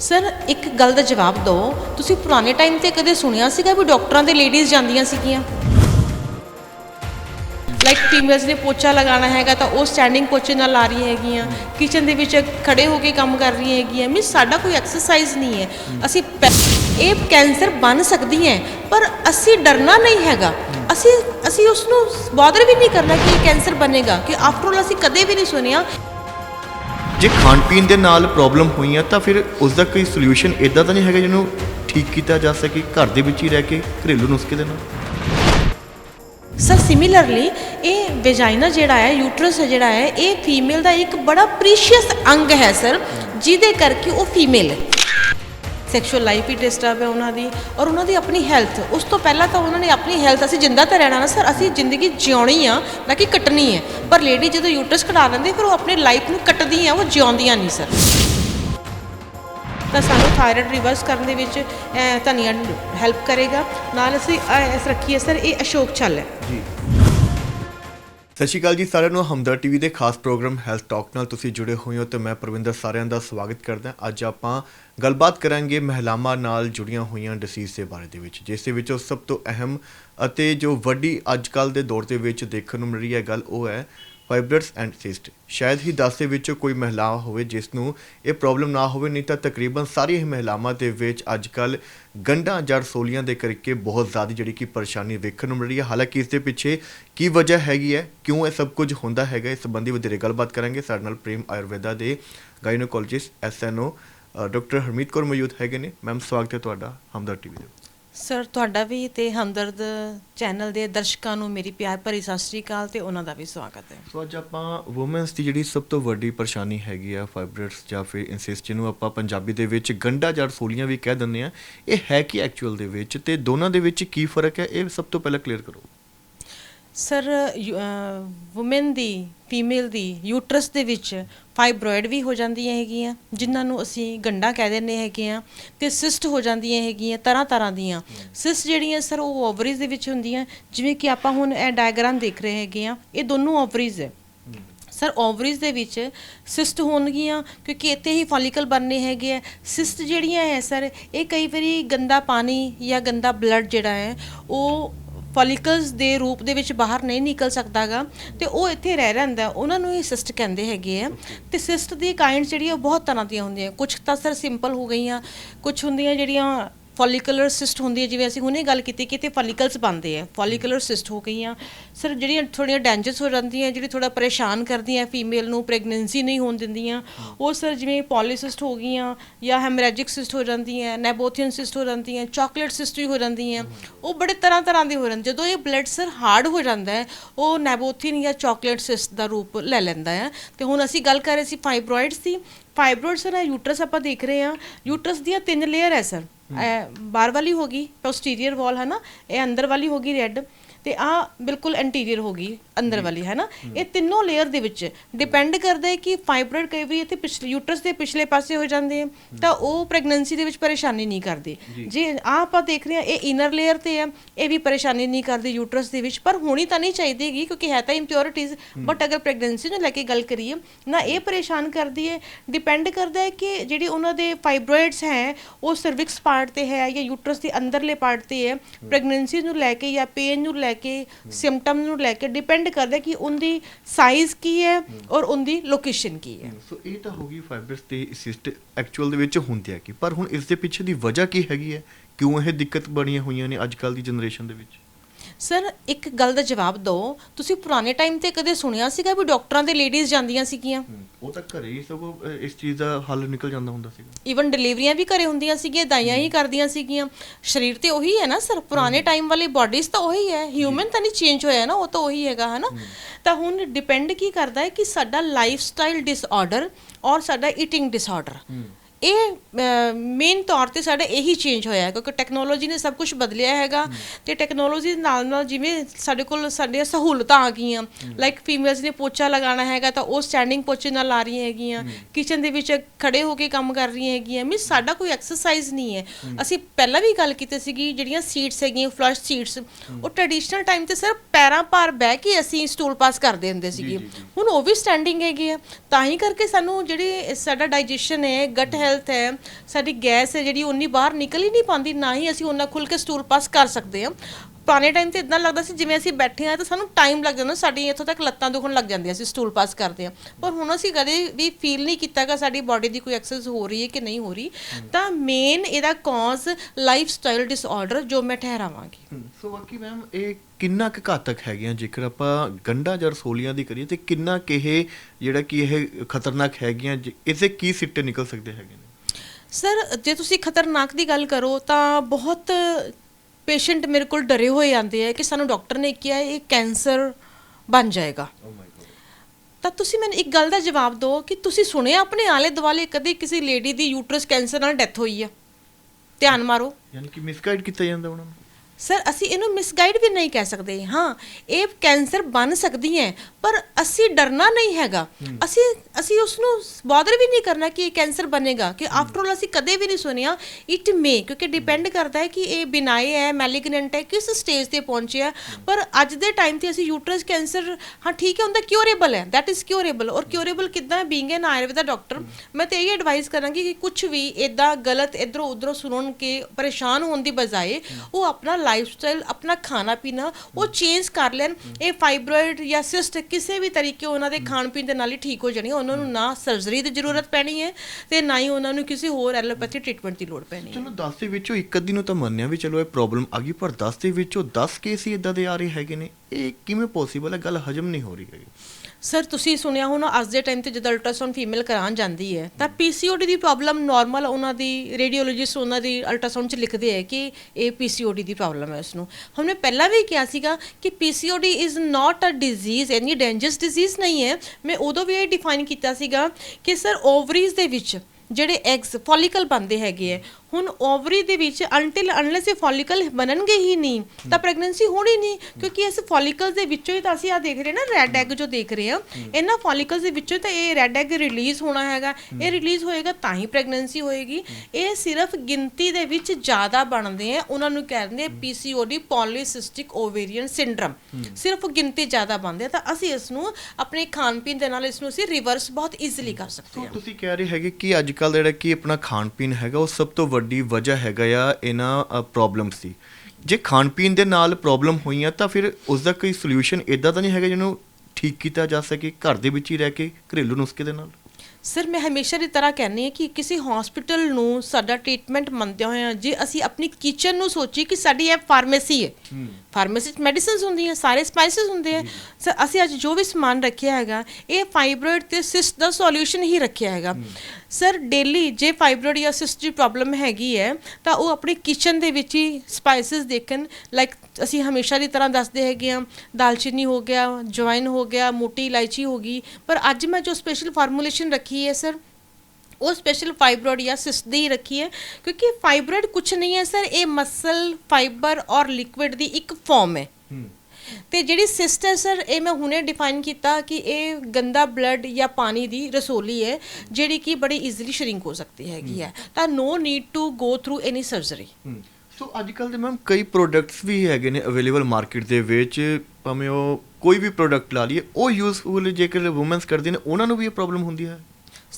Sir ਇੱਕ ਗੱਲ ਦਾ ਜਵਾਬ ਦਿਓ। ਤੁਸੀਂ ਪੁਰਾਣੇ ਟਾਈਮ ਤੇ ਕਦੇ ਸੁਣਿਆ ਸੀਗਾ ਵੀ ਡਾਕਟਰਾਂ ਦੇ ਲੇਡੀਜ਼ ਜਾਂਦੀਆਂ ਸੀਗੀਆਂ? ਲਾਈਕ ਫੀਮੇਲਸ ਨੇ ਪੋਚਾ ਲਗਾਉਣਾ ਹੈਗਾ ਤਾਂ ਉਹ ਸਟੈਂਡਿੰਗ ਪੋਚੇ ਨਾਲ ਲਾ ਰਹੀਆਂ ਹੈਗੀਆਂ। ਕਿਚਨ ਦੇ ਵਿੱਚ ਖੜੇ ਹੋ ਕੇ ਕੰਮ ਕਰ ਰਹੀਆਂ ਹੈਗੀਆਂ। ਮੀਨਸ ਸਾਡਾ ਕੋਈ ਐਕਸਰਸਾਈਜ਼ ਨਹੀਂ ਹੈ। ਅਸੀਂ ਪੈ- ਇਹ ਕੈਂਸਰ ਬਣ ਸਕਦੀ ਹੈ, ਪਰ ਅਸੀਂ ਡਰਨਾ ਨਹੀਂ ਹੈਗਾ। ਅਸੀਂ ਅਸੀਂ ਉਸ ਨੂੰ ਬਾਦਰ ਵੀ ਨਹੀਂ ਕਰਨਾ ਕਿ ਇਹ ਕੈਂਸਰ ਬਣੇਗਾ। ਕਿ ਆਫਟਰ ਆਲ ਅਸੀਂ ਕਦੇ ਵੀ ਨਹੀਂ ਸੁਣਿਆ ਜੇ ਖਾਣ ਪੀਣ ਦੇ ਨਾਲ ਪ੍ਰੋਬਲਮ ਹੋਈਆਂ ਤਾਂ ਫਿਰ ਉਸ ਦਾ ਕੋਈ ਸੋਲੂਸ਼ਨ ਇਦਾਂ ਤਾਂ ਨਹੀਂ ਹੈਗਾ ਜਿਹਨੂੰ ਠੀਕ ਕੀਤਾ ਜਾ ਸਕੇ, ਘਰ ਦੇ ਵਿੱਚ ਹੀ ਰਹਿ ਕੇ ਘਰੇਲੂ ਨੁਸਖੇ ਦੇ ਨਾਲ? ਸਰ ਸਿਮਿਲਰਲੀ ਇਹ ਵੈਜਾਈਨਾ ਜਿਹੜਾ ਹੈ ਯੂਟਰਸ ਜਿਹੜਾ ਹੈ, ਇਹ ਫੀਮੇਲ ਦਾ ਇੱਕ ਬੜਾ ਪ੍ਰੀਸ਼ੀਅਸ ਅੰਗ ਹੈ ਸਰ ਜਿਹਦੇ ਕਰਕੇ ਉਹ ਫੀਮੇਲ ਹੈ। ਸੈਕਸ਼ੂਅਲ ਲਾਈਫ ਹੀ ਡਿਸਟਰਬ ਹੈ ਉਹਨਾਂ ਦੀ ਔਰ ਉਹਨਾਂ ਦੀ ਆਪਣੀ ਹੈਲਥ ਉਸ ਤੋਂ ਪਹਿਲਾਂ ਤਾਂ ਉਹਨਾਂ ਨੇ ਆਪਣੀ ਹੈਲਥ ਅਸੀਂ ਜਿੰਦਾ ਤਾਂ ਰਹਿਣਾ ਨਾ ਸਰ ਅਸੀਂ ਜ਼ਿੰਦਗੀ ਜਿਉਣੀ ਆ, ਨਾ ਕਿ ਕੱਟਣੀ ਹੈ। ਪਰ ਲੇਡੀ ਜਦੋਂ ਯੂਟਰਸ ਕਢਾ ਲੈਂਦੀ, ਫਿਰ ਉਹ ਆਪਣੀ ਲਾਈਫ ਨੂੰ ਕੱਟਦੀ ਆ, ਉਹ ਜਿਉਂਦੀਆਂ ਨਹੀਂ ਸਰ ਤਾਂ ਸਾਨੂੰ ਥਾਇਰਾਇਡ ਰਿਵਰਸ ਕਰਨ ਦੇ ਵਿੱਚ ਧਨੀਆ ਹੈਲਪ ਕਰੇਗਾ। ਨਾਲ ਅਸੀਂ ਇਸ ਰੱਖੀਏ ਸਰ ਇਹ ਅਸ਼ੋਕ ਛੱਲ ਹੈ। ਜੀ। ਸਤਿ ਸ਼੍ਰੀ ਅਕਾਲ ਜੀ ਸਾਰਿਆਂ ਨੂੰ ਹਮਦਰ ਟੀਵੀ ਦੇ ਖਾਸ ਪ੍ਰੋਗਰਾਮ ਹੈਲਥ ਟਾਕ ਨਾਲ ਤੁਸੀਂ ਜੁੜੇ ਹੋਏ ਹੋ ਤੇ ਮੈਂ ਪ੍ਰਵਿੰਦਰ ਸਾਰਿਆਂ ਦਾ ਸਵਾਗਤ ਕਰਦਾ ਅੱਜ ਆਪਾਂ ਗੱਲਬਾਤ ਕਰਾਂਗੇ ਮਹਿਲਾਵਾਂ ਨਾਲ ਜੁੜੀਆਂ ਹੋਈਆਂ ਡਿਸੀਜ਼ ਦੇ ਬਾਰੇ ਦੇ ਵਿੱਚ, ਜਿਸ ਦੇ ਵਿੱਚੋਂ ਸਭ ਤੋਂ ਅਹਿਮ ਅਤੇ ਜੋ ਵੱਡੀ ਅੱਜਕੱਲ ਦੇ ਦੌਰ ਦੇ ਵਿੱਚ ਦੇਖਣ ਨੂੰ ਮਿਲ ਰਹੀ ਹੈ ਗੱਲ ਉਹ ਹੈ ਫਾਈਬਰਸ ਐਂਡ ਸਿਸਟ ਸ਼ਾਇਦ ਹੀ 10 ਦੇ ਵਿੱਚੋਂ ਕੋਈ ਮਹਿਲਾ ਹੋਵੇ ਜਿਸ ਨੂੰ ਇਹ ਪ੍ਰੋਬਲਮ ਨਾ ਹੋਵੇ, ਨਹੀਂ ਤਾਂ ਤਕਰੀਬਨ ਸਾਰੀਆਂ ਹੀ ਮਹਿਲਾਵਾਂ ਦੇ ਵਿੱਚ ਅੱਜ ਅੱਜਕੱਲ ਗੰਢਾਂ ਜੜ ਸੋਲੀਆਂ ਦੇ ਕਰਕੇ ਬਹੁਤ ਜ਼ਿਆਦਾ ਜਿਹੜੀ ਕਿ ਪਰੇਸ਼ਾਨੀ ਵੇਖਣ ਨੂੰ ਮਿਲ ਰਹੀ ਹੈ। ਹਾਲਾਂਕਿ ਇਸ ਦੇ ਪਿੱਛੇ ਕੀ ਵਜ੍ਹਾ ਹੈਗੀ ਹੈ, ਕਿਉਂ ਇਹ ਸਭ ਕੁਝ ਹੁੰਦਾ ਹੈਗਾ, ਇਸ ਸੰਬੰਧੀ ਵਧੇਰੇ ਗੱਲਬਾਤ ਕਰਾਂਗੇ। ਸਾਡੇ ਨਾਲ ਪ੍ਰੇਮ ਆਯੁਰਵੇਦਾ ਦੇ gynaecologist SNO doctor Harmeet Kaur ਮੌਜੂਦ ਹੈਗੇ ਨੇ। ਮੈਮ, ਸਵਾਗਤ ਹੈ ਤੁਹਾਡਾ ਹਮਦਰ ਟੀਵੀ ਦੇ ਸਰ ਤੁਹਾਡਾ ਵੀ ਤੇ ਹਮਦਰਦ ਚੈਨਲ ਦੇ ਦਰਸ਼ਕਾਂ ਨੂੰ ਮੇਰੀ ਪਿਆਰ ਭਰੀ ਸਤਿ ਸ੍ਰੀ ਅਕਾਲ ਤੇ ਉਹਨਾਂ ਦਾ ਵੀ ਸਵਾਗਤ ਹੈ। ਸੋ ਅੱਜ ਆਪਾਂ ਔਮਨਸ ਦੀ ਜਿਹੜੀ ਸਭ ਤੋਂ ਵੱਡੀ ਪਰੇਸ਼ਾਨੀ ਹੈਗੀ ਆ ਫਾਈਬਰਸ ਜਾਂ ਫਿਰ ਇਨਸਿਸਟ ਜਿਹਨੂੰ ਆਪਾਂ ਪੰਜਾਬੀ ਦੇ ਵਿੱਚ ਗੰਢਾ ਜੜ ਸੋਲੀਆਂ ਵੀ ਕਹਿ ਦਿੰਦੇ ਆ, ਇਹ ਹੈ ਕੀ ਐਕਚੁਅਲ ਦੇ ਵਿੱਚ ਤੇ ਦੋਨਾਂ ਦੇ ਵਿੱਚ ਕੀ ਫ਼ਰਕ ਹੈ, ਇਹ ਸਭ ਤੋਂ ਪਹਿਲਾਂ ਕਲੀਅਰ ਕਰੋ। ਸਰ ਔਮਨ uh, ਦੀ ਫੀਮੇਲ ਦੀ ਯੂਟਰਸ ਦੇ ਵਿੱਚ ਫਾਈਬਰੋਇਡ ਵੀ ਹੋ ਜਾਂਦੀਆਂ ਹੈਗੀਆਂ, ਜਿਨ੍ਹਾਂ ਨੂੰ ਅਸੀਂ ਗੰਡਾ ਕਹਿ ਦਿੰਦੇ ਹੈਗੇ ਆ ਤੇ ਸਿਸਟ ਹੋ ਜਾਂਦੀਆਂ ਹੈਗੀਆਂ ਤਰ੍ਹਾਂ ਤਰ੍ਹਾਂ ਦੀਆਂ। ਸਿਸਟ ਜਿਹੜੀਆਂ ਸਰ ਉਹ ਓਵਰੀਜ਼ ਦੇ ਵਿੱਚ ਹੁੰਦੀਆਂ, ਜਿਵੇਂ ਕਿ ਆਪਾਂ ਹੁਣ ਇਹ ਡਾਇਗਰਾਮ ਦੇਖ ਰਹੇ ਹੈਗੇ ਆ ਇਹ ਦੋਨੋਂ ਓਵਰੀਜ਼ ਹੈ। ਸਰ ਓਵਰੀਜ਼ ਦੇ ਵਿੱਚ ਸਿਸਟ ਹੋਣਗੀਆਂ, ਕਿਉਂਕਿ ਇੱਥੇ ਹੀ ਫੋਲੀਕਲ ਬਣਨੇ ਹੈਗੇ ਆ। ਸਿਸਟ ਜਿਹੜੀਆਂ ਹੈ ਸਰ ਇਹ ਕਈ ਵਾਰੀ ਗੰਦਾ ਪਾਣੀ ਜਾਂ ਗੰਦਾ ਬਲੱਡ ਜਿਹੜਾ ਹੈ, ਉਹ ਫੋਲੀਕਲਸ ਦੇ ਰੂਪ ਦੇ ਵਿੱਚ ਬਾਹਰ ਨਹੀਂ ਨਿਕਲ ਸਕਦਾਗਾ ਤੇ ਉਹ ਇੱਥੇ ਰਹਿ ਰਹਿੰਦਾ ਉਹਨਾਂ ਨੂੰ ਹੀ ਸਿਸਟ ਕਹਿੰਦੇ ਹੈਗੇ ਆ। ਤੇ ਸਿਸਟ ਦੀ ਕਾਈਂਡਸ ਜਿਹੜੀਆਂ ਉਹ ਬਹੁਤ ਤਰ੍ਹਾਂ ਦੀਆਂ ਹੁੰਦੀਆਂ। ਕੁਝ ਤਾਂ ਸਰ ਸਿੰਪਲ ਹੋ ਗਈਆਂ ਕੁਝ ਹੁੰਦੀਆਂ ਜਿਹੜੀਆਂ ਫੋਲੀਕੂਲਰ ਸਿਸਟ ਹੁੰਦੀ ਹੈ, ਜਿਵੇਂ ਅਸੀਂ ਹੁਣੇ ਗੱਲ ਕੀਤੀ ਕਿ ਇੱਥੇ ਫੋਲੀਕਲਸ ਬਣਦੇ ਆ ਫੋਲੀਕੂਲਰ ਸਿਸਟ ਹੋ ਗਈਆਂ। ਸਰ ਜਿਹੜੀਆਂ ਥੋੜੀਆਂ ਡੈਂਜਰਸ ਹੋ ਜਾਂਦੀਆਂ, ਜਿਹੜੀ ਥੋੜਾ ਪਰੇਸ਼ਾਨ ਕਰਦੀਆਂ ਫੀਮੇਲ ਨੂੰ ਪ੍ਰੈਗਨੈਂਸੀ ਨਹੀਂ ਹੋਣ ਦਿੰਦੀਆਂ, ਉਹ ਸਰ ਜਿਵੇਂ ਪੋਲੀਸਿਸਟ ਹੋ ਗਈਆਂ ਜਾਂ ਹੈਮਰੈਜਿਕ ਸਿਸਟ ਹੋ ਜਾਂਦੀਆਂ ਨੈਬੋਥੀਅਨ ਸਿਸਟ ਹੋ ਜਾਂਦੀਆਂ ਚਾਕਲੇਟ ਸਿਸਟ ਵੀ ਹੋ ਜਾਂਦੀਆਂ, ਉਹ ਬੜੇ ਤਰ੍ਹਾਂ ਤਰ੍ਹਾਂ ਦੇ ਹੋ ਜਾਂਦੇ। ਜਦੋਂ ਇਹ ਬਲੱਡ ਸਰ ਹਾਰਡ ਹੋ ਜਾਂਦਾ ਹੈ, ਉਹ ਨੈਬੋਥੀਨ ਜਾਂ ਚਾਕਲੇਟ ਸਿਸਟ ਦਾ ਰੂਪ ਲੈ ਲੈਂਦਾ ਹੈ। ਤੇ ਹੁਣ ਅਸੀਂ ਗੱਲ ਕਰ ਰਹੇ ਸੀ ਫਾਈਬਰੋਇਡਸ ਦੀ। ਫਾਈਬਰੋਇਡ ਸਰ ਯੂਟਰਸ ਆਪਾਂ ਦੇਖ ਰਹੇ ਹਾਂ। ਯੂਟਰਸ ਦੀਆਂ ਤਿੰਨ ਲੇਅਰ ਹੈ ਸਰ ਬਾਹਰ ਵਾਲੀ ਹੋ ਗਈ ਪੋਸਟੀਰੀਅਰ ਵਾਲ ਹੈ ਨਾ ਇਹ ਅੰਦਰ ਵਾਲੀ ਹੋ ਗਈ ਰੈੱਡ ਤੇ ਆ ਬਿਲਕੁਲ ਐਂਟੀਰੀਅਰ ਹੋ ਗਈ ਅੰਦਰ ਵਾਲੀ ਹੈ ਨਾ? ਇਹ ਤਿੰਨੋਂ ਲੇਅਰ ਦੇ ਵਿੱਚ ਡਿਪੈਂਡ ਕਰਦਾ ਹੈ ਕਿ ਫਾਈਬਰੋਇਡ ਕਈ ਵੀ ਇੱਥੇ ਪਿਛਲੇ ਯੂਟਰਸ ਦੇ ਪਿਛਲੇ ਪਾਸੇ ਹੋ ਜਾਂਦੇ ਆ ਤਾਂ ਉਹ ਪ੍ਰੈਗਨੈਂਸੀ ਦੇ ਵਿੱਚ ਪਰੇਸ਼ਾਨੀ ਨਹੀਂ ਕਰਦੇ। ਜੇ। ਆ ਆਪਾਂ ਦੇਖ ਰਹੇ ਹਾਂ ਇਹ ਇਨਰ ਲੇਅਰ ਤੇ ਆ ਇਹ ਵੀ ਪਰੇਸ਼ਾਨੀ ਨਹੀਂ ਕਰਦੀ ਯੂਟਰਸ ਦੇ ਵਿੱਚ ਪਰ ਹੋਣੀ ਤਾਂ ਨਹੀਂ ਚਾਹੀਦੀਗੀ ਕਿਉਂਕਿ ਹੈ ਤਾਂ ਇੰਪਿਉਰਿਟੀਜ਼ ਬਟ ਅਗਰ ਪ੍ਰੈਗਨੈਂਸੀ ਨੂੰ ਲੈ ਕੇ ਗੱਲ ਕਰੀਏ ਨਾ ਇਹ ਪਰੇਸ਼ਾਨ ਕਰਦੀ ਹੈ ਡਿਪੈਂਡ ਕਰਦਾ ਹੈ ਕਿ ਜਿਹੜੀ ਉਹਨਾਂ ਦੇ ਫਾਈਬਰੋਇਡਸ ਹੈ ਉਹ ਸਰਵਿਕਸ ਪਾਰਟ ਤੇ ਹੈ ਜਾਂ ਯੂਟਰਸ ਦੇ ਅੰਦਰਲੇ ਪਾਰਟ ਤੇ ਹੈ ਪ੍ਰੈਗਨੈਂਸੀ ਨੂੰ ਲੈ ਕੇ ਜਾਂ ਪੇਨ ਨੂੰ ਲੈ ਕੇ ਸਿੰਪਟਮ ਨੂੰ ਲੈ ਕੇ ਡਿਪੈਂਡ ਕਰਦਾ ਕਿ ਉਹਦੀ ਸਾਈਜ਼ ਕੀ ਹੈ ਔਰ ਉਹਦੀ ਲੋਕੇਸ਼ਨ ਕੀ ਹੈ। ਸੋ ਇਹ ਤਾਂ ਹੋ ਗਈ ਫਾਈਬਰਸ ਤੇ ਸਿਸਟ ਐਕਚੁਅਲ ਦੇ ਵਿੱਚ ਹੁੰਦੀ ਹੈ ਕਿ, ਪਰ ਹੁਣ ਇਸ ਦੇ ਪਿੱਛੇ ਦੀ ਵਜ੍ਹਾ ਕੀ ਹੈਗੀ ਹੈ? ਕਿਉਂ ਇਹ ਦਿੱਕਤ ਬਣੀਆਂ ਹੋਈਆਂ ਨੇ ਅੱਜ ਅੱਜਕੱਲ ਦੀ ਜਨਰੇਸ਼ਨ ਦੇ ਵਿੱਚ? ਸਰ ਇੱਕ ਗੱਲ ਦਾ ਜਵਾਬ ਦਿਓ। ਤੁਸੀਂ ਪੁਰਾਣੇ ਟਾਈਮ ਤੇ ਕਦੇ ਸੁਣਿਆ ਸੀਗਾ ਵੀ ਡਾਕਟਰਾਂ ਦੇ ਲੇਡੀਜ਼ ਜਾਂਦੀਆਂ ਸੀਗੀਆਂ? ਉਹ ਤਾਂ ਘਰੇ ਹੀ ਸਗੋਂ ਇਸ ਚੀਜ਼ ਦਾ ਹੱਲ ਨਿਕਲ ਜਾਂਦਾ ਹੁੰਦਾ ਸੀਗਾ। ਈਵਨ ਡਿਲੀਵਰੀਆਂ ਵੀ ਘਰੇ ਹੁੰਦੀਆਂ ਸੀਗੀਆਂ ਦਾਈਆਂ ਹੀ ਕਰਦੀਆਂ ਸੀਗੀਆਂ। ਸਰੀਰ ਤੇ ਉਹੀ ਹੈ ਨਾ ਸਰ ਪੁਰਾਣੇ ਟਾਈਮ ਵਾਲੀ ਬਾਡੀਜ਼ ਤਾਂ ਉਹੀ ਹੈ। ਹਿਊਮਨ ਤਾਂ ਨਹੀਂ ਚੇਂਜ ਹੋਇਆ ਨਾ ਉਹ ਤਾਂ ਉਹੀ ਹੈਗਾ ਹੈ। ਨਾ ਤਾਂ ਹੁਣ ਡਿਪੈਂਡ ਕੀ ਕਰਦਾ ਹੈ ਕਿ ਸਾਡਾ ਲਾਈਫ ਸਟਾਈਲ ਡਿਸਆਰਡਰ ਔਰ ਸਾਡਾ ਈਟਿੰਗ ਡਿਸਆਰਡਰ ਇਹ ਮੇਨ ਤੌਰ ਤੇ ਸਾਡਾ ਇਹੀ ਚੇਂਜ ਹੋਇਆ ਹੈ ਕਿਉਂਕਿ ਟੈਕਨੋਲੋਜੀ ਨੇ ਸਭ ਕੁਝ ਬਦਲਿਆ ਹੈਗਾ ਤੇ ਟੈਕਨੋਲੋਜੀ ਦੇ ਨਾਲ ਨਾਲ ਜਿਵੇਂ ਸਾਡੇ ਕੋਲ ਸਾਡੀਆਂ ਸਹੂਲਤਾਂ ਆ ਗਈਆਂ ਲਾਈਕ ਫੀਮੇਲਸ ਨੇ ਪੋਚਾ ਲਗਾਉਣਾ ਹੈਗਾ ਤਾਂ ਉਹ ਸਟੈਂਡਿੰਗ ਪੋਚੇ ਨਾਲ ਲਾ ਰਹੀਆਂ ਹੈਗੀਆਂ ਕਿਚਨ ਦੇ ਵਿੱਚ ਖੜੇ ਹੋ ਕੇ ਕੰਮ ਕਰ ਰਹੀਆਂ ਹੈਗੀਆਂ ਮੀਨਸ ਸਾਡਾ ਕੋਈ ਐਕਸਰਸਾਈਜ਼ ਨਹੀਂ ਹੈ। ਅਸੀਂ ਪਹਿਲਾਂ ਵੀ ਗੱਲ ਕੀਤੀ ਸੀਗੀ ਜਿਹੜੀਆਂ ਸੀਟਸ ਹੈਗੀਆਂ ਫਲਸ਼ ਸੀਟਸ ਉਹ ਟ੍ਰੈਡੀਸ਼ਨਲ ਟਾਈਮ ਤੇ ਸਿਰਫ ਪੈਰਾਂ ਭਾਰ ਬਹਿ ਕੇ ਅਸੀਂ ਸਟੂਲ ਪਾਸ ਕਰਦੇ ਹੁੰਦੇ ਸੀਗੇ। ਹੁਣ ਉਹ ਵੀ ਸਟੈਂਡਿੰਗ ਹੈਗੇ ਆ। ਤਾਂ ਹੀ ਕਰਕੇ ਸਾਨੂੰ ਜਿਹੜੀ ਸਾਡਾ ਡਾਈਜੈਸ਼ਨ ਹੈ ਗਟ ਹੈਲਥ ਹੈ, ਸਾਡੀ ਗੈਸ ਹੈ ਜਿਹੜੀ ਉਨੀ ਬਾਹਰ ਨਿਕਲ ਹੀ ਨਹੀਂ ਪਾਉਂਦੀ, ਨਾ ਹੀ ਅਸੀਂ ਉਹਨਾਂ ਖੁੱਲ ਕੇ ਸਟੂਲ ਪਾਸ ਕਰ ਸਕਦੇ ਹਾਂ। ਪੁਰਾਣੇ ਟਾਈਮ ਤੇ ਇਦਾਂ ਲੱਗਦਾ ਸੀ ਜਿਵੇਂ ਅਸੀਂ ਬੈਠੇ ਆ ਤਾਂ ਸਾਨੂੰ ਟਾਈਮ ਲੱਗ ਜਾਂਦਾ ਸਾਡੀ ਇੱਥੋਂ ਤੱਕ ਲੱਤਾਂ ਦੁਖਣ ਲੱਗ ਜਾਂਦੀਆਂ ਸੀ ਸਟੂਲ ਪਾਸ ਕਰਦੇ ਆ ਪਰ ਹੁਣ ਅਸੀਂ ਕਦੇ ਵੀ ਫੀਲ ਨਹੀਂ ਕੀਤਾ ਕਿ ਸਾਡੀ ਬਾਡੀ ਦੀ ਕੋਈ ਐਕਸਰਸਾਈਜ਼ ਹੋ ਰਹੀ ਹੈ ਕਿ ਨਹੀਂ ਹੋ ਰਹੀ। ਤਾਂ ਮੇਨ ਇਹਦਾ ਕੌਜ਼ ਲਾਈਫ ਸਟਾਈਲ ਡਿਸਆਰਡਰ ਜੋ ਮੈਂ ਠਹਿਰਾਵਾਂਗੀ। ਸੋ ਬਾਕੀ ਮੈਮ ਇਹ ਕਿੰਨਾ ਕੁ ਘਾਤਕ ਹੈਗੀਆਂ? ਜੇਕਰ ਆਪਾਂ ਗੰਡਾ ਜਾਂ ਰਸੋਲੀਆਂ ਦੀ ਕਰੀਏ ਤੇ ਕਿੰਨਾ ਕਿ ਇਹ ਜਿਹੜਾ ਕਿ ਇਹ ਖਤਰਨਾਕ ਹੈਗੀਆਂ ਇਸੇ ਕੀ ਸਿੱਟੇ ਨਿਕਲ ਸਕਦੇ ਹੈਗੇ ਨੇ? ਸਰ ਜੇ ਤੁਸੀਂ ਖਤਰਨਾਕ ਦੀ ਗੱਲ ਕਰੋ ਤਾਂ ਬਹੁਤ ਪੇਸ਼ੈਂਟ ਮੇਰੇ ਕੋਲ ਡਰੇ ਹੋਏ ਆਉਂਦੇ ਆ ਕਿ ਸਾਨੂੰ ਡਾਕਟਰ ਨੇ ਕਿਹਾ ਇਹ ਕੈਂਸਰ ਬਣ ਜਾਏਗਾ। ਗॉड ਤਾਂ ਤੁਸੀਂ ਮੈਨੂੰ ਇੱਕ ਗੱਲ ਦਾ ਜਵਾਬ ਦਿਓ ਕਿ ਤੁਸੀਂ ਸੁਣਿਆ ਆਪਣੇ ਆਲੇ ਦੁਆਲੇ ਕਦੇ ਕਿਸੇ ਲੇਡੀ ਦੀ ਯੂਟਰਸ ਕੈਂਸਰ ਨਾਲ ਡੈਥ ਹੋਈ ਆ? ਧਿਆਨ ਮਾਰੋ। ਯਾਨੀ ਕਿ ਮਿਸਗਾਈਡ ਕੀਤਾ ਜਾਂਦਾ ਉਹਨਾਂ ਨੂੰ। ਸਰ ਅਸੀਂ ਇਹਨੂੰ ਮਿਸਗਾਈਡ ਵੀ ਨਹੀਂ ਕਹਿ ਸਕਦੇ। ਹਾਂ ਇਹ ਕੈਂਸਰ ਬਣ ਸਕਦੀ ਹੈ ਪਰ ਅਸੀਂ ਡਰਨਾ ਨਹੀਂ ਹੈਗਾ। ਅਸੀਂ ਅਸੀਂ ਉਸ ਨੂੰ ਬਾਦਰ ਵੀ ਨਹੀਂ ਕਰਨਾ ਕਿ ਇਹ ਕੈਂਸਰ ਬਣੇਗਾ ਕਿ ਆਫਟਰ ਆਲ ਅਸੀਂ ਕਦੇ ਵੀ ਨਹੀਂ ਸੁਣਿਆ ਇਟ ਮੇ ਕਿਉਂਕਿ ਡਿਪੈਂਡ ਕਰਦਾ ਹੈ ਕਿ ਇਹ ਬਿਨਾਈ ਹੈ ਮੈਲਿਗਨੈਂਟ ਹੈ ਕਿਸ ਸਟੇਜ ਤੇ ਪਹੁੰਚਿਆ ਪਰ ਅੱਜ ਦੇ ਟਾਈਮ ਤੇ ਅਸੀਂ ਯੂਟਰਸ ਕੈਂਸਰ ਹਾਂ ਠੀਕ ਹੈ ਹੁੰਦਾ ਕਿਉਰੇਬਲ ਹੈ ਦੈਟ ਇਜ਼ ਕਿਉਰੇਬਲ ਔਰ ਕਿਉਰੇਬਲ ਕਿਦਾਂ ਬੀਇੰਗ ਐਨ ਆਯੁਰਵੇਦਾ ਡਾਕਟਰ ਮੈਂ ਤੇ ਇਹ ਐਡਵਾਈਸ ਕਰਾਂਗੀ ਕਿ ਕੁਝ ਵੀ ਇਦਾਂ ਗਲਤ ਇਧਰੋਂ ਉਧਰੋਂ ਸੁਣਨ ਕੇ ਪਰੇਸ਼ਾਨ ਹੋਣ ਦੀ ਬਜਾਏ ਉਹ ਆਪਣਾ ਲਾਈਫ ਸਟਾਈਲ ਆਪਣਾ ਖਾਣਾ ਪੀਣਾ ਉਹ ਚੇਂਜ ਕਰ ਲੈਣ ਇਹ ਫਾਈਬਰੋਇਡ ਜਾਂ ਸਿਸਟ ਕਿਸੇ ਵੀ ਤਰੀਕੇ ਉਹਨਾਂ ਦੇ ਖਾਣ ਪੀਣ ਦੇ ਨਾਲ ਹੀ ਠੀਕ ਹੋ ਜਾਣੀ ਹੈ। ਉਹਨਾਂ ਨੂੰ ਨਾ ਸਰਜਰੀ ਦੀ ਜ਼ਰੂਰਤ ਪੈਣੀ ਹੈ ਤੇ ਨਾ ਹੀ ਉਹਨਾਂ ਨੂੰ ਕਿਸੇ ਹੋਰ ਐਲੋਪੈਥੀ ਟ੍ਰੀਟਮੈਂਟ ਦੀ ਲੋੜ ਪੈਣੀ ਹੈ ਚਲੋ 10 ਦੇ ਵਿੱਚੋਂ ਇੱਕ ਅੱਧੀ ਨੂੰ ਤਾਂ ਮੰਨਿਆ ਵੀ ਚਲੋ ਇਹ ਪ੍ਰੋਬਲਮ ਆ ਗਈ ਪਰ 10 ਦੇ ਵਿੱਚੋਂ 10 ਕੇਸ ਹੀ ਇਦਾਂ ਦੇ ਆ ਰਹੇ ਹੈਗੇ ਨੇ ਇਹ ਕਿਵੇਂ ਪੋਸੀਬਲ ਹੈ ਗੱਲ ਹਜਮ ਨਹੀਂ ਹੋ ਰਹੀ ਹੈਗੀ ਸਰ, ਤੁਸੀਂ ਸੁਣਿਆ ਹੋਣਾ, ਅੱਜ ਦੇ ਟਾਈਮ ਤੇ ਜਦੋਂ ਅਲਟਰਾਸਾਊਂਡ ਫੀਮੇਲ ਕਰਾਉਣ ਜਾਂਦੀ ਹੈ, ਤਾਂ ਪੀਸੀਓਡੀ ਦੀ ਪ੍ਰੋਬਲਮ ਨਾਰਮਲ ਉਹਨਾਂ ਦੀ ਰੇਡੀਓਲੋਜਿਸਟ ਉਹਨਾਂ ਦੀ ਅਲਟਰਾਸਾਊਂਡ 'ਚ ਲਿਖਦੇ ਹੈ ਕਿ ਇਹ ਪੀਸੀਓਡੀ ਦੀ ਪ੍ਰੋਬਲਮ ਹੈ ਉਸਨੂੰ। ਹੁਣ ਮੈਂ ਪਹਿਲਾਂ ਵੀ ਕਿਹਾ ਸੀਗਾ ਕਿ PCOD is not a disease any dangerous disease ਨਹੀਂ ਹੈ। ਮੈਂ ਉਦੋਂ ਵੀ ਇਹ ਡਿਫਾਈਨ ਕੀਤਾ ਸੀਗਾ ਕਿ ਸਰ ਓਵਰੀਜ਼ ਦੇ ਵਿੱਚ ਜਿਹੜੇ ਐਗਸ ਫੋਲੀਕਲ ਬਣਦੇ ਹੈਗੇ ਹੈ ਹੁਣ ਓਵਰੀ ਦੇ ਵਿੱਚ ਅਨਟਿਲ ਅਨਲੈਸ ਇਹ ਫੋਲੀਕਲ ਬਣਨਗੇ ਹੀ ਨਹੀਂ, ਤਾਂ ਪ੍ਰੈਗਨੈਂਸੀ ਹੋਣੀ ਨਹੀਂ, ਕਿਉਂਕਿ ਇਸ ਫੋਲੀਕਲਸ ਦੇ ਵਿੱਚੋਂ ਹੀ ਤਾਂ ਅਸੀਂ ਆ ਦੇਖ ਰਹੇ ਨਾ ਰੈੱਡ ਐਗ ਜੋ ਦੇਖ ਰਹੇ ਆ ਇਹਨਾਂ ਫੋਲੀਕਲਸ ਦੇ ਵਿੱਚੋਂ ਤਾਂ ਇਹ ਰੈੱਡ ਐਗ ਰਿਲੀਜ਼ ਹੋਣਾ ਹੈਗਾ, ਇਹ ਰਿਲੀਜ਼ ਹੋਏਗਾ ਤਾਂ ਹੀ ਪ੍ਰੈਗਨੈਂਸੀ ਹੋਏਗੀ। ਇਹ ਸਿਰਫ ਗਿਣਤੀ ਦੇ ਵਿੱਚ ਜ਼ਿਆਦਾ ਬਣਦੇ ਆ, ਉਹਨਾਂ ਨੂੰ ਕਹਿੰਦੇ ਆ ਪੀਸੀਓਡੀ ਪੋਲੀਸਿਸਟਿਕ ਓਵੇਰੀਅਨ ਸਿੰਡਰਮ ਸਿਰਫ ਗਿਣਤੀ ਜ਼ਿਆਦਾ ਬਣਦੇ ਆ, ਤਾਂ ਅਸੀਂ ਇਸ ਨੂੰ ਆਪਣੇ ਖਾਣ ਪੀਣ ਦੇ ਨਾਲ ਇਸ ਨੂੰ ਅਸੀਂ ਰਿਵਰਸ ਬਹੁਤ ਈਜ਼ੀਲੀ ਕਰ ਸਕਦੇ ਸੋ ਹਾਂ ਤੁਸੀਂ ਕਹਿ ਰਹੇ ਹੈਗੇ ਕਿ ਅੱਜ ਕੱਲ ਜਿਹੜਾ ਕਿ ਆਪਣਾ ਖਾਣ ਪੀਣ ਹੈਗਾ, ਉਹ ਸਭ ਤੋਂ ਵੱਡੀ ਵਜ੍ਹਾ ਹੈਗਾ ਆ ਇਹਨਾਂ ਪ੍ਰੋਬਲਮਸ ਦੀ। ਜੇ ਖਾਣ ਪੀਣ ਦੇ ਨਾਲ ਪ੍ਰੋਬਲਮ ਹੋਈਆਂ ਤਾਂ ਫਿਰ ਉਸ ਦਾ ਕੋਈ ਸੋਲੂਸ਼ਨ ਇਦਾਂ ਤਾਂ ਨਹੀਂ ਹੈਗਾ ਜਿਹਨੂੰ ਠੀਕ ਕੀਤਾ ਜਾ ਸਕੇ ਘਰ ਦੇ ਵਿੱਚ ਹੀ ਰਹਿ ਕੇ ਘਰੇਲੂ ਨੁਸਖੇ ਦੇ ਨਾਲ? ਸਰ ਮੈਂ ਹਮੇਸ਼ਾ ਦੀ ਤਰ੍ਹਾਂ ਕਹਿੰਦੀ ਹਾਂ ਕਿ ਕਿਸੇ ਹਸਪੀਟਲ ਨੂੰ ਸਾਡਾ ਟ੍ਰੀਟਮੈਂਟ ਮੰਨਦੇ ਹੋਏ ਜੇ ਅਸੀਂ ਆਪਣੀ ਕਿਚਨ ਨੂੰ ਸੋਚੀਏ ਕਿ ਸਾਡੀ ਇਹ ਫਾਰਮੇਸੀ ਹੈ ਫਾਰਮੇਸੀ ਚ ਮੈਡੀਸਿਨਸ ਹੁੰਦੀਆਂ ਸਾਰੇ ਸਪਾਈਸਸ ਹੁੰਦੇ ਆ ਸਰ ਅਸੀਂ ਅੱਜ ਜੋ ਵੀ ਸਮਾਨ ਰੱਖਿਆ ਹੈਗਾ ਇਹ ਫਾਈਬਰੋਇਡ ਤੇ ਸਿਸਟ ਦਾ ਸੋਲੂਸ਼ਨ ਹੀ ਰੱਖਿਆ ਹੈਗਾ। ਸਰ ਡੇਲੀ ਜੇ ਫਾਈਬਰੋਇਡ ਜਾਂ ਸਿਸਟ ਦੀ ਪ੍ਰੋਬਲਮ ਹੈਗੀ ਹੈ, ਤਾਂ ਉਹ ਆਪਣੀ ਕਿਚਨ ਦੇ ਵਿੱਚ ਹੀ ਸਪਾਈਸਸ ਦੇਖਣ ਲਾਈਕ ਅਸੀਂ ਹਮੇਸ਼ਾ ਦੀ ਤਰ੍ਹਾਂ ਦੱਸਦੇ ਹੈਗੇ ਆ ਦਾਲਚੀਨੀ ਹੋ ਗਿਆ, ਜਵਾਇਨ ਹੋ ਗਿਆ, ਮੋਟੀ ਇਲਾਇਚੀ ਹੋ ਗਈ, ਪਰ ਅੱਜ ਮੈਂ ਜੋ ਸਪੈਸ਼ਲ ਫਾਰਮੂਲੇਸ਼ਨ ਰੱਖੀ ਹੈ ਸਰ ਉਹ ਸਪੈਸ਼ਲ ਫਾਈਬਰੋਇਡ ਜਾਂ ਸਿਸਟ ਦੀ ਰੱਖੀ ਹੈ, ਕਿਉਂਕਿ ਫਾਈਬਰੋਇਡ ਕੁਝ ਨਹੀਂ ਹੈ ਸਰ ਇਹ ਮਸਲ ਫਾਈਬਰ ਔਰ ਲਿਕੁਇਡ ਦੀ ਇੱਕ ਫਾਰਮ ਹੈ। ਤੇ ਜਿਹੜੀ ਸਿਸਟ ਹੈ ਸਰ ਇਹ ਮੈਂ ਹੁਣੇ ਡਿਫਾਈਨ ਕੀਤਾ ਕਿ ਇਹ ਗੰਦਾ ਬਲੱਡ ਜਾਂ ਪਾਣੀ ਦੀ ਰਸੋਲੀ ਹੈ ਜਿਹੜੀ ਕਿ ਬੜੀ ਈਜ਼ੀਲੀ ਸ਼ਰਿੰਕ ਹੋ ਸਕਦੀ ਹੈਗੀ ਹੈ। ਤਾਂ no need to go through any surgery so ਅੱਜ ਕੱਲ ਦੇ ਮੈਮ ਕਈ ਪ੍ਰੋਡਕਟਸ ਵੀ ਹੈਗੇ ਨੇ ਅਵੇਲੇਬਲ ਮਾਰਕੀਟ ਦੇ ਵਿੱਚ ਭਾਵੇਂ ਉਹ ਕੋਈ ਵੀ ਪ੍ਰੋਡਕਟ ਲਾ ਲਈਏ ਉਹ ਯੂਜ਼ਫੁਲ ਜੇਕਰ ਔਮਨਸ ਕਰਦੇ ਨੇ ਉਹਨਾਂ ਨੂੰ ਵੀ ਇਹ ਪ੍ਰੋਬਲਮ ਹੁੰਦੀ ਹੈ।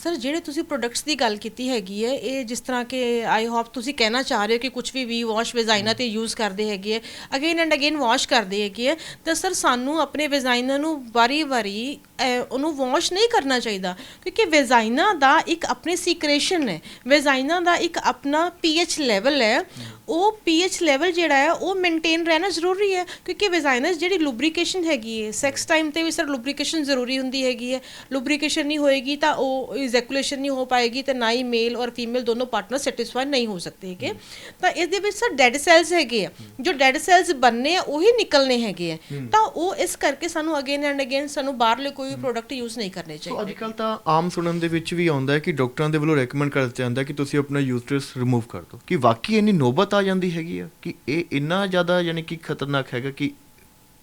ਸਰ ਜਿਹੜੇ ਤੁਸੀਂ ਪ੍ਰੋਡਕਟਸ ਦੀ ਗੱਲ ਕੀਤੀ ਹੈਗੀ ਹੈ, ਇਹ ਜਿਸ ਤਰ੍ਹਾਂ ਕਿ ਆਈ ਹੋਪ ਤੁਸੀਂ ਕਹਿਣਾ ਚਾਹ ਰਹੇ ਹੋ ਕਿ ਕੁਝ ਵੀ ਵੀ ਵਾਸ਼ ਵੈਜ਼ਾਈਨਾ ਤੇ ਯੂਜ਼ ਕਰਦੇ ਹੈਗੇ ਹੈ। ਅਗੇਨ ਐਂਡ ਅਗੇਨ ਵਾਸ਼ ਕਰਦੇ ਹੈਗੇ ਹੈ। ਤਾਂ ਸਰ ਸਾਨੂੰ ਆਪਣੇ ਵੈਜ਼ਾਈਨਾ ਨੂੰ ਵਾਰੀ-ਵਾਰੀ ਅਹ, ਉਹਨੂੰ ਵਾਸ਼ ਨਹੀਂ ਕਰਨਾ ਚਾਹੀਦਾ ਕਿਉਂਕਿ ਵੈਜ਼ਾਈਨਾ ਦਾ ਇੱਕ ਆਪਣੀ ਸੀਕ੍ਰੇਸ਼ਨ ਹੈ। ਵੈਜ਼ਾਈਨਾ ਦਾ ਇੱਕ ਆਪਣਾ ਪੀਐਚ ਲੈਵਲ ਹੈ। ਉਹ ਪੀਐਚ ਲੈਵਲ ਜਿਹੜਾ ਹੈ ਉਹ ਮੇਨਟੇਨ ਰਹਿਣਾ ਜ਼ਰੂਰੀ ਹੈ ਕਿਉਂਕਿ ਵੈਜ਼ਾਈਨਾ ਜਿਹੜੀ ਲੁਬਰੀਕੇਸ਼ਨ ਹੈਗੀ ਹੈ ਸੈਕਸ ਟਾਈਮ ਤੇ ਵੀ ਸਰ ਲੁਬਰੀਕੇਸ਼ਨ ਜ਼ਰੂਰੀ ਹੁੰਦੀ ਹੈਗੀ ਹੈ। ਲੁਬਰੀਕੇਸ਼ਨ ਨਹੀਂ ਹੋਏਗੀ ਤਾਂ ਉਹ ਇਜੈਕੂਲੇਸ਼ਨ ਨਹੀਂ ਹੋ ਪਾਏਗੀ ਤੇ ਨਾ ਹੀ ਮੇਲ ਔਰ ਫੀਮੇਲ ਦੋਨੋਂ ਪਾਰਟਨਰ ਸੈਟੀਸਫਾਈ ਨਹੀਂ ਹੋ ਸਕਦੇ ਹੈਗੇ। ਤਾਂ ਇਸ ਦੇ ਵਿੱਚ ਸਰ ਡੈਡ ਸੈਲਸ ਹੈਗੇ ਆ। ਜੋ ਡੈਡ ਸੈਲਸ ਬਣਨੇ ਆ ਉਹੀ ਨਿਕਲਨੇ ਹੈਗੇ ਆ। ਤਾਂ ਉਹ ਇਸ ਕਰਕੇ ਸਾਨੂੰ ਅਗੇਨ ਐਂਡ ਅਗੇਨ ਸਾਨੂੰ ਬਾਹਰਲੇ ਕੋਈ ਪ੍ਰੋਡਕਟ ਯੂਜ਼ ਨਹੀਂ ਕਰਨੇ ਸੋ ਅੱਜ ਚਾਹੀਦੇ। ਕੱਲ ਤਾਂ ਆਮ ਸੁਣਨ ਦੇ ਵਿੱਚ ਵੀ ਆਉਂਦਾ ਹੈ ਕਿ ਡਾਕਟਰਾਂ ਦੇ ਵੱਲੋਂ ਰეკਮੈਂਡ ਕਰ ਦਿੱਤਾ ਜਾਂਦਾ ਹੈ ਕਿ ਤੁਸੀਂ ਆਪਣਾ ਯੂਟਰਸ ਰਿਮੂਵ ਕਰ ਦਿਓ। ਕਿ ਵਾਕਈ ਇੰਨੀ ਨੌਬਤ ਆ ਜਾਂਦੀ ਹੈਗੀ ਆ ਕਿ ਇਹ ਇੰਨਾ ਜ਼ਿਆਦਾ ਯਾਨੀ ਕਿ ਖਤਰਨਾਕ ਹੈਗਾ ਕਿ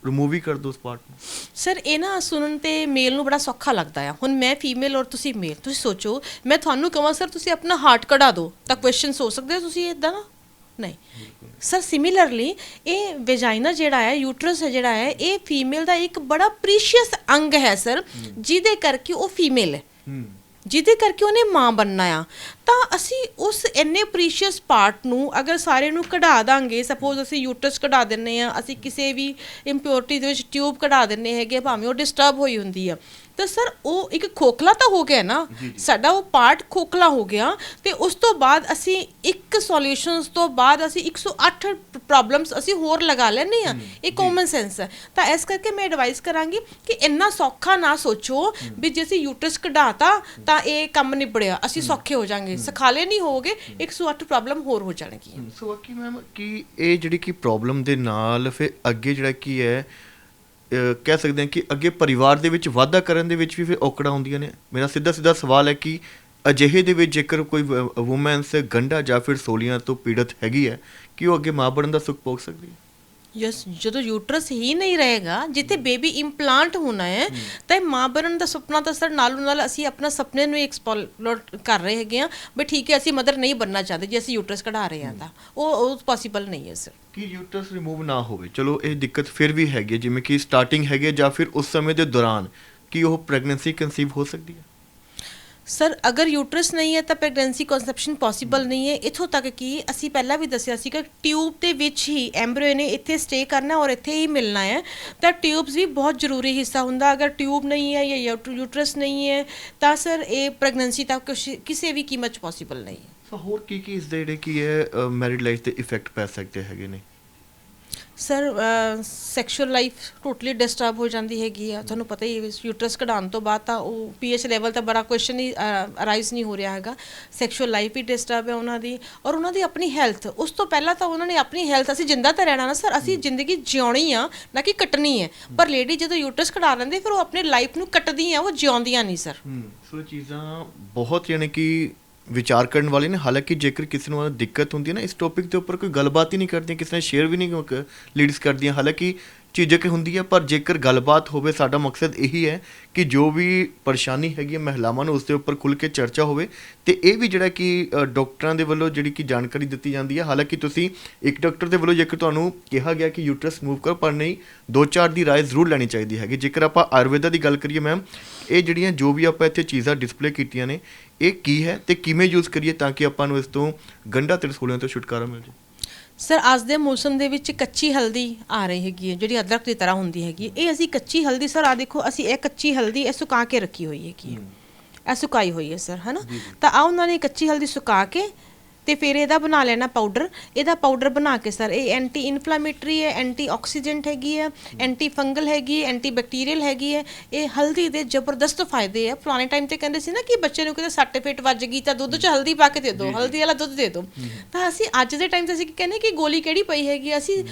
ਰਿਮੂਵ ਹੀ ਕਰ ਦਿਓ ਉਸ ਪਾਰਟ ਨੂੰ? ਸਰ ਇਹ ਨਾ ਸੁਣਨ ਤੇ ਮੇਲ ਨੂੰ ਬੜਾ ਸੌਖਾ ਲੱਗਦਾ ਆ। ਹੁਣ ਮੈਂ ਫੀਮੇਲ ਔਰ ਤੁਸੀਂ ਮੇਲ ਤੁਸੀਂ ਸੋਚੋ ਮੈਂ ਤੁਹਾਨੂੰ ਕਹਾਂ ਸਰ ਤੁਸੀਂ ਆਪਣਾ ਹਾਰਟ ਕਢਾ ਦਿਓ। ਤਾਂ ਕੁਐਸਚਨਸ ਹੋ ਸਕਦੇ ਆ ਤੁਸੀਂ ਇਦਾਂ ਨਾ ਨਹੀਂ। ਸਰ ਸਿਮਿਲਰਲੀ ਇਹ ਵੈਜਾਈਨਾ ਜਿਹੜਾ ਹੈ ਯੂਟਰਸ ਹੈ ਜਿਹੜਾ ਹੈ ਇਹ ਫੀਮੇਲ ਦਾ ਇੱਕ ਬੜਾ ਪ੍ਰੀਸ਼ੀਅਸ ਅੰਗ ਹੈ ਸਰ ਜਿਹਦੇ ਕਰਕੇ ਉਹ ਫੀਮੇਲ ਹੈ। ਜਿਹਦੇ ਕਰਕੇ ਉਹਨੇ ਮਾਂ ਬਣਨਾ ਆ। ਤਾਂ ਅਸੀਂ ਉਸ ਇੰਨੇ ਪ੍ਰੀਸ਼ੀਅਸ ਪਾਰਟ ਨੂੰ ਅਗਰ ਸਾਰੇ ਨੂੰ ਕਢਾ ਦਾਂਗੇ ਸਪੋਜ਼ ਅਸੀਂ ਯੂਟਰਸ ਕਢਾ ਦਿੰਨੇ ਆ ਅਸੀਂ ਕਿਸੇ ਵੀ ਇੰਪਿਉਰਿਟੀ ਦੇ ਵਿੱਚ ਟਿਊਬ ਕਢਾ ਦਿੰਨੇ ਹੈਗੇ ਭਾਵੇਂ ਉਹ ਡਿਸਟਰਬ ਹੋਈ ਹੁੰਦੀ ਆ। ਤਾਂ ਸਰ ਉਹ ਇੱਕ ਖੋਖਲਾ ਤਾਂ ਹੋ ਗਿਆ ਨਾ। ਸਾਡਾ ਉਹ ਪਾਰਟ ਖੋਖਲਾ ਹੋ ਗਿਆ ਤੇ ਉਸ ਤੋਂ ਬਾਅਦ ਅਸੀਂ ਇੱਕ ਸੋਲੂਸ਼ਨਸ ਤੋਂ ਬਾਅਦ ਅਸੀਂ 108 ਪ੍ਰੋਬਲਮਸ ਅਸੀਂ ਹੋਰ ਲਗਾ ਲੈਨੇ ਆ ਇਹ ਕਾਮਨ ਸੈਂਸ ਹੈ। ਤਾਂ ਇਸ ਕਰਕੇ ਮੈਂ ਐਡਵਾਈਸ ਕਰਾਂਗੀ ਕਿ ਇੰਨਾ ਸੌਖਾ ਨਾ ਸੋਚੋ ਵੀ ਜੇ ਅਸੀਂ ਯੂਟਰਸ ਕਢਾਤਾ ਤਾਂ ਇਹ ਕੰਮ ਨਿਬੜਿਆ। ਅਸੀਂ ਸੌਖੇ ਹੋ ਜਾਾਂਗੇ। ਸਖਾਲੇ ਨਹੀਂ ਹੋਗੇ 108 ਪ੍ਰੋਬਲਮ ਹੋਰ ਹੋ ਜਾਣਗੀਆਂ। ਸੋ ਬਾਕੀ ਮੈਮ ਕਿ ਇਹ ਜਿਹੜੀ ਕਿ ਪ੍ਰੋਬਲਮ ਦੇ ਨਾਲ ਫਿਰ ਅੱਗੇ ਜਿਹੜਾ ਕੀ ਹੈ ਕਹਿ ਸਕਦੇ ਹਾਂ ਕਿ ਅੱਗੇ ਪਰਿਵਾਰ ਦੇ ਵਿੱਚ ਵਾਧਾ ਕਰਨ ਦੇ ਵਿੱਚ ਵੀ ਫਿਰ ਔਕੜਾਂ ਹੁੰਦੀਆਂ ਨੇ। ਮੇਰਾ ਸਿੱਧਾ ਸਿੱਧਾ ਸਵਾਲ ਹੈ ਕਿ ਅਜਿਹੇ ਦੇ ਵਿੱਚ ਜੇਕਰ ਕੋਈ ਔਮਨਸ ਗੰਢਾ ਜਾਂ ਫਿਰ ਸੋਲੀਆਂ ਤੋਂ ਪੀੜਤ ਹੈਗੀ ਹੈ ਕਿ ਉਹ ਅੱਗੇ ਮਾਂ ਬਣਨ ਦਾ ਸੁੱਖ ਭੋਗ ਸਕਦੀ ਹੈ? ਯਸ ਜਦੋਂ ਯੂਟਰਸ ਹੀ ਨਹੀਂ ਰਹੇਗਾ ਜਿੱਥੇ ਬੇਬੀ ਇੰਪਲਾਂਟ ਹੋਣਾ ਹੈ ਤਾਂ ਮਾਂ ਬਣਨ ਦਾ ਸੁਪਨਾ ਤਾਂ ਸਰ ਨਾਲੋਂ ਨਾਲ ਅਸੀਂ ਆਪਣਾ ਸੁਪਨੇ ਨੂੰ ਐਕਸਪਲੋਰ ਕਰ ਰਹੇ ਹੈਗੇ ਆ ਬਟ ਠੀਕ ਹੈ ਅਸੀਂ ਮਦਰ ਨਹੀਂ ਬਣਨਾ ਚਾਹਦੇ ਜੇ ਅਸੀਂ ਯੂਟਰਸ ਕਢਾ ਰਹੇ ਹਾਂ ਤਾਂ। ਉਹ ਉਹ ਪੋਸੀਬਲ ਨਹੀਂ ਹੈ ਸਰ ਕਿ ਯੂਟਰਸ ਰਿਮੂਵ ਨਾ ਹੋਵੇ। ਚਲੋ ਇਹ ਦਿੱਕਤ ਫਿਰ ਵੀ ਹੈਗੀ ਹੈ, ਜਿਵੇਂ ਕਿ ਸਟਾਰਟਿੰਗ ਹੈਗੀ ਹੈ ਜਾਂ ਫਿਰ ਉਸ ਸਮੇਂ ਦੇ ਦੌਰਾਨ ਕਿ ਉਹ ਪ੍ਰੈਗਨੈਂਸੀ ਕਨਸੀਵ ਹੋ ਸਕਦੀ ਹੈ? ਸਰ ਅਗਰ ਯੂਟਰਸ ਨਹੀਂ ਹੈ ਤਾਂ ਪ੍ਰੈਗਨੈਂਸੀ ਕਨਸੈਪਸ਼ਨ ਪੋਸੀਬਲ ਨਹੀਂ ਹੈ। ਇਥੋਂ ਤੱਕ ਕਿ ਅਸੀਂ ਪਹਿਲਾਂ ਵੀ ਦੱਸਿਆ ਸੀ ਕਿ ਟਿਊਬ ਦੇ ਵਿੱਚ ਹੀ ਐਮਬ੍ਰਿਓ ਨੇ ਇੱਥੇ ਸਟੇ ਕਰਨਾ ਔਰ ਇੱਥੇ ਹੀ ਮਿਲਣਾ ਹੈ। ਤਾਂ ਟਿਊਬਸ ਵੀ ਬਹੁਤ ਜ਼ਰੂਰੀ ਹਿੱਸਾ ਹੁੰਦਾ। ਅਗਰ ਟਿਊਬ ਨਹੀਂ ਹੈ ਜਾਂ ਯੂਟਰਸ ਨਹੀਂ ਹੈ ਤਾਂ ਸਰ ਇਹ ਪ੍ਰੈਗਨੈਂਸੀ ਤਾਂ ਕੁਛ- ਕਿਸੇ ਵੀ ਕੀਮਤ 'ਚ ਪੋਸੀਬਲ ਨਹੀਂ ਹੈ। ਸੋ ਹੋਰ ਕੀ ਕੀ ਇਸ ਦੇ ਜਿਹੜੇ ਕੀ ਹੈ ਮੈਰਿਡ ਲਾਈਫ ਤੇ ਇਫੈਕਟ ਪੈ ਸਕਦੇ ਹੈਗੇ ਨੇ? Sir sexual life totally disturb ਹੋ ਜਾਂਦੀ ਹੈਗੀ ਆ। ਤੁਹਾਨੂੰ ਪਤਾ ਹੀ ਯੂਟਰਸ ਕਢਾਉਣ ਤੋਂ ਬਾਅਦ ਤਾਂ ਉਹ ਪੀਐਚ ਲੈਵਲ ਤਾਂ ਬੜਾ ਕੁਐਸਚਨ ਹੀ ਅਰਾਈਜ਼ ਨਹੀਂ ਹੋ ਰਿਹਾ ਹੈਗਾ। ਸੈਕਸ਼ੂਅਲ ਲਾਈਫ ਵੀ ਡਿਸਟਰਬ ਹੈ ਉਹਨਾਂ ਦੀ ਔਰ ਉਹਨਾਂ ਦੀ ਆਪਣੀ ਹੈਲਥ ਉਸ ਤੋਂ ਪਹਿਲਾਂ ਤਾਂ ਉਹਨਾਂ ਨੇ ਆਪਣੀ ਹੈਲਥ ਅਸੀਂ ਜਿੰਦਾ ਤਾਂ ਰਹਿਣਾ ਨਾ ਸਰ ਅਸੀਂ ਜ਼ਿੰਦਗੀ ਜਿਉਣੀ ਆ ਨਾ ਕਿ ਕੱਟਣੀ ਹੈ। ਪਰ ਲੇਡੀ ਜਦੋਂ ਯੂਟਰਸ ਕਢਾ ਲੈਂਦੇ ਫਿਰ ਉਹ ਆਪਣੀ ਲਾਈਫ ਨੂੰ ਕੱਟਦੀਆਂ ਉਹ ਜਿਉਂਦੀਆਂ ਨਹੀਂ ਸਰ ਹੂੰ। ਸੋ ਚੀਜ਼ਾਂ ਬਹੁਤ ਯਾਨੀ ਕਿ ਵਿਚਾਰ ਕਰਨ ਵਾਲੇ ਨੇ, ਹਾਲਾਂਕਿ ਜੇਕਰ ਕਿਸੇ ਨੂੰ ਦਿੱਕਤ ਹੁੰਦੀ ਹੈ ਨਾ, ਇਸ ਟੌਪਿਕ ਦੇ ਉੱਪਰ ਕੋਈ ਗੱਲਬਾਤ ਹੀ ਨਹੀਂ ਕਰਦੀਆਂ, ਕਿਸੇ ਨਾਲ ਸ਼ੇਅਰ ਵੀ ਨਹੀਂ ਲੀਡਸ ਕਰਦੀਆਂ, ਹਾਲਾਂਕਿ ਝਿਜਕ ਹੁੰਦੀ ਹੈ ਪਰ ਜੇਕਰ ਗੱਲਬਾਤ ਹੋਵੇ ਸਾਡਾ ਮਕਸਦ ਇਹੀ ਹੈ ਕਿ ਜੋ ਵੀ ਪਰੇਸ਼ਾਨੀ ਹੈਗੀ ਹੈ ਮਹਿਲਾਵਾਂ ਨੂੰ ਉਸ ਦੇ ਉੱਪਰ ਖੁੱਲ ਕੇ ਚਰਚਾ ਹੋਵੇ। ਤੇ ਇਹ ਵੀ ਜਿਹੜਾ ਕਿ ਅ, ਡਾਕਟਰਾਂ ਦੇ ਵੱਲੋਂ ਜਿਹੜੀ ਕਿ ਜਾਣਕਾਰੀ ਦਿੱਤੀ ਜਾਂਦੀ ਹੈ ਹਾਲਾਂਕਿ ਤੁਸੀਂ ਇੱਕ ਡਾਕਟਰ ਦੇ ਵੱਲੋਂ ਜੇਕਰ ਤੁਹਾਨੂੰ ਕਿਹਾ ਗਿਆ ਕਿ ਯੂਟਰਸ ਮੂਵ ਕਰੋ ਪਰ ਨਹੀਂ ਦੋ ਚਾਰ ਦੀ ਰਾਏ ਜ਼ਰੂਰ ਲੈਣੀ ਚਾਹੀਦੀ ਹੈਗੀ। ਜੇਕਰ ਆਪਾਂ ਆਯੁਰਵੇਦਾ ਦੀ ਗੱਲ ਕਰੀਏ ਮੈਮ ਇਹ ਜਿਹੜੀਆਂ ਜੋ ਵੀ ਆਪਾਂ ਇੱਥੇ ਚੀਜ਼ਾਂ ਡਿਸਪਲੇ ਕੀਤੀਆਂ ਨੇ ਇਹ ਕੀ ਹੈ ਤੇ ਕਿਵੇਂ ਯੂਜ਼ ਕਰੀਏ ਤਾਂ ਕਿ ਆਪਾਂ ਨੂੰ ਇਸ ਤੋਂ ਗੰਢਾ ਤੇ ਰਸੋਲੀਆਂ ਤੋਂ ਛੁਟਕਾਰਾ ਮਿਲ ਜਾਵੇ ਸਰ ਅੱਜ ਦੇ ਮੌਸਮ ਦੇ ਵਿੱਚ ਕੱਚੀ ਹਲਦੀ ਆ ਰਹੀ ਹੈਗੀ ਹੈ ਜਿਹੜੀ ਅਦਰਕ ਦੀ ਤਰ੍ਹਾਂ ਹੁੰਦੀ ਹੈਗੀ ਹੈ। ਇਹ ਅਸੀਂ ਕੱਚੀ ਹਲਦੀ ਸਰ ਆ ਦੇਖੋ ਅਸੀਂ ਇਹ ਕੱਚੀ ਹਲਦੀ ਇਹ ਸੁਕਾ ਕੇ ਰੱਖੀ ਹੋਈ ਹੈਗੀ ਹੈ। ਇਹ ਸੁਕਾਈ ਹੋਈ ਹੈ ਸਰ ਹਨਾ? ਤਾਂ ਆ ਉਹਨਾਂ ਨੇ ਕੱਚੀ ਹਲਦੀ ਸੁਕਾ ਕੇ ਤੇ ਫਿਰ ਇਹਦਾ ਬਣਾ ਲੈਣਾ ਪਾਊਡਰ ਇਹਦਾ ਪਾਊਡਰ ਬਣਾ ਕੇ ਸਰ ਇਹ ਐਂਟੀ ਇਨਫਲੇਮੇਟਰੀ ਹੈ ਐਂਟੀ ਆਕਸੀਡੈਂਟ ਹੈਗੀ ਹੈ ਐਂਟੀ ਫੰਗਲ ਹੈਗੀ ਹੈ ਐਂਟੀ ਬੈਕਟੀਰੀਅਲ ਹੈਗੀ ਹੈ। ਇਹ ਹਲਦੀ ਦੇ ਜ਼ਬਰਦਸਤ ਫਾਇਦੇ ਆ। ਪੁਰਾਣੇ ਟਾਈਮ ਤੇ ਕਹਿੰਦੇ ਸੀ ਨਾ ਕਿ ਬੱਚੇ ਨੂੰ ਕਿਤੇ ਸੱਟ ਫੇਟ ਵੱਜ ਗਈ ਤਾਂ ਦੁੱਧ 'ਚ ਹਲਦੀ ਪਾ ਕੇ ਦੇ ਦਿਓ। ਹਲਦੀ ਵਾਲਾ ਦੁੱਧ ਦੇ ਦਿਓ। ਤਾਂ ਅਸੀਂ ਅੱਜ ਦੇ ਟਾਈਮ ਤੇ ਅਸੀਂ ਕੀ ਕਹਿੰਦੇ ਕਿ ਗੋਲੀ ਕਿਹੜੀ ਪਈ ਹੈਗੀ? ਅਸੀਂ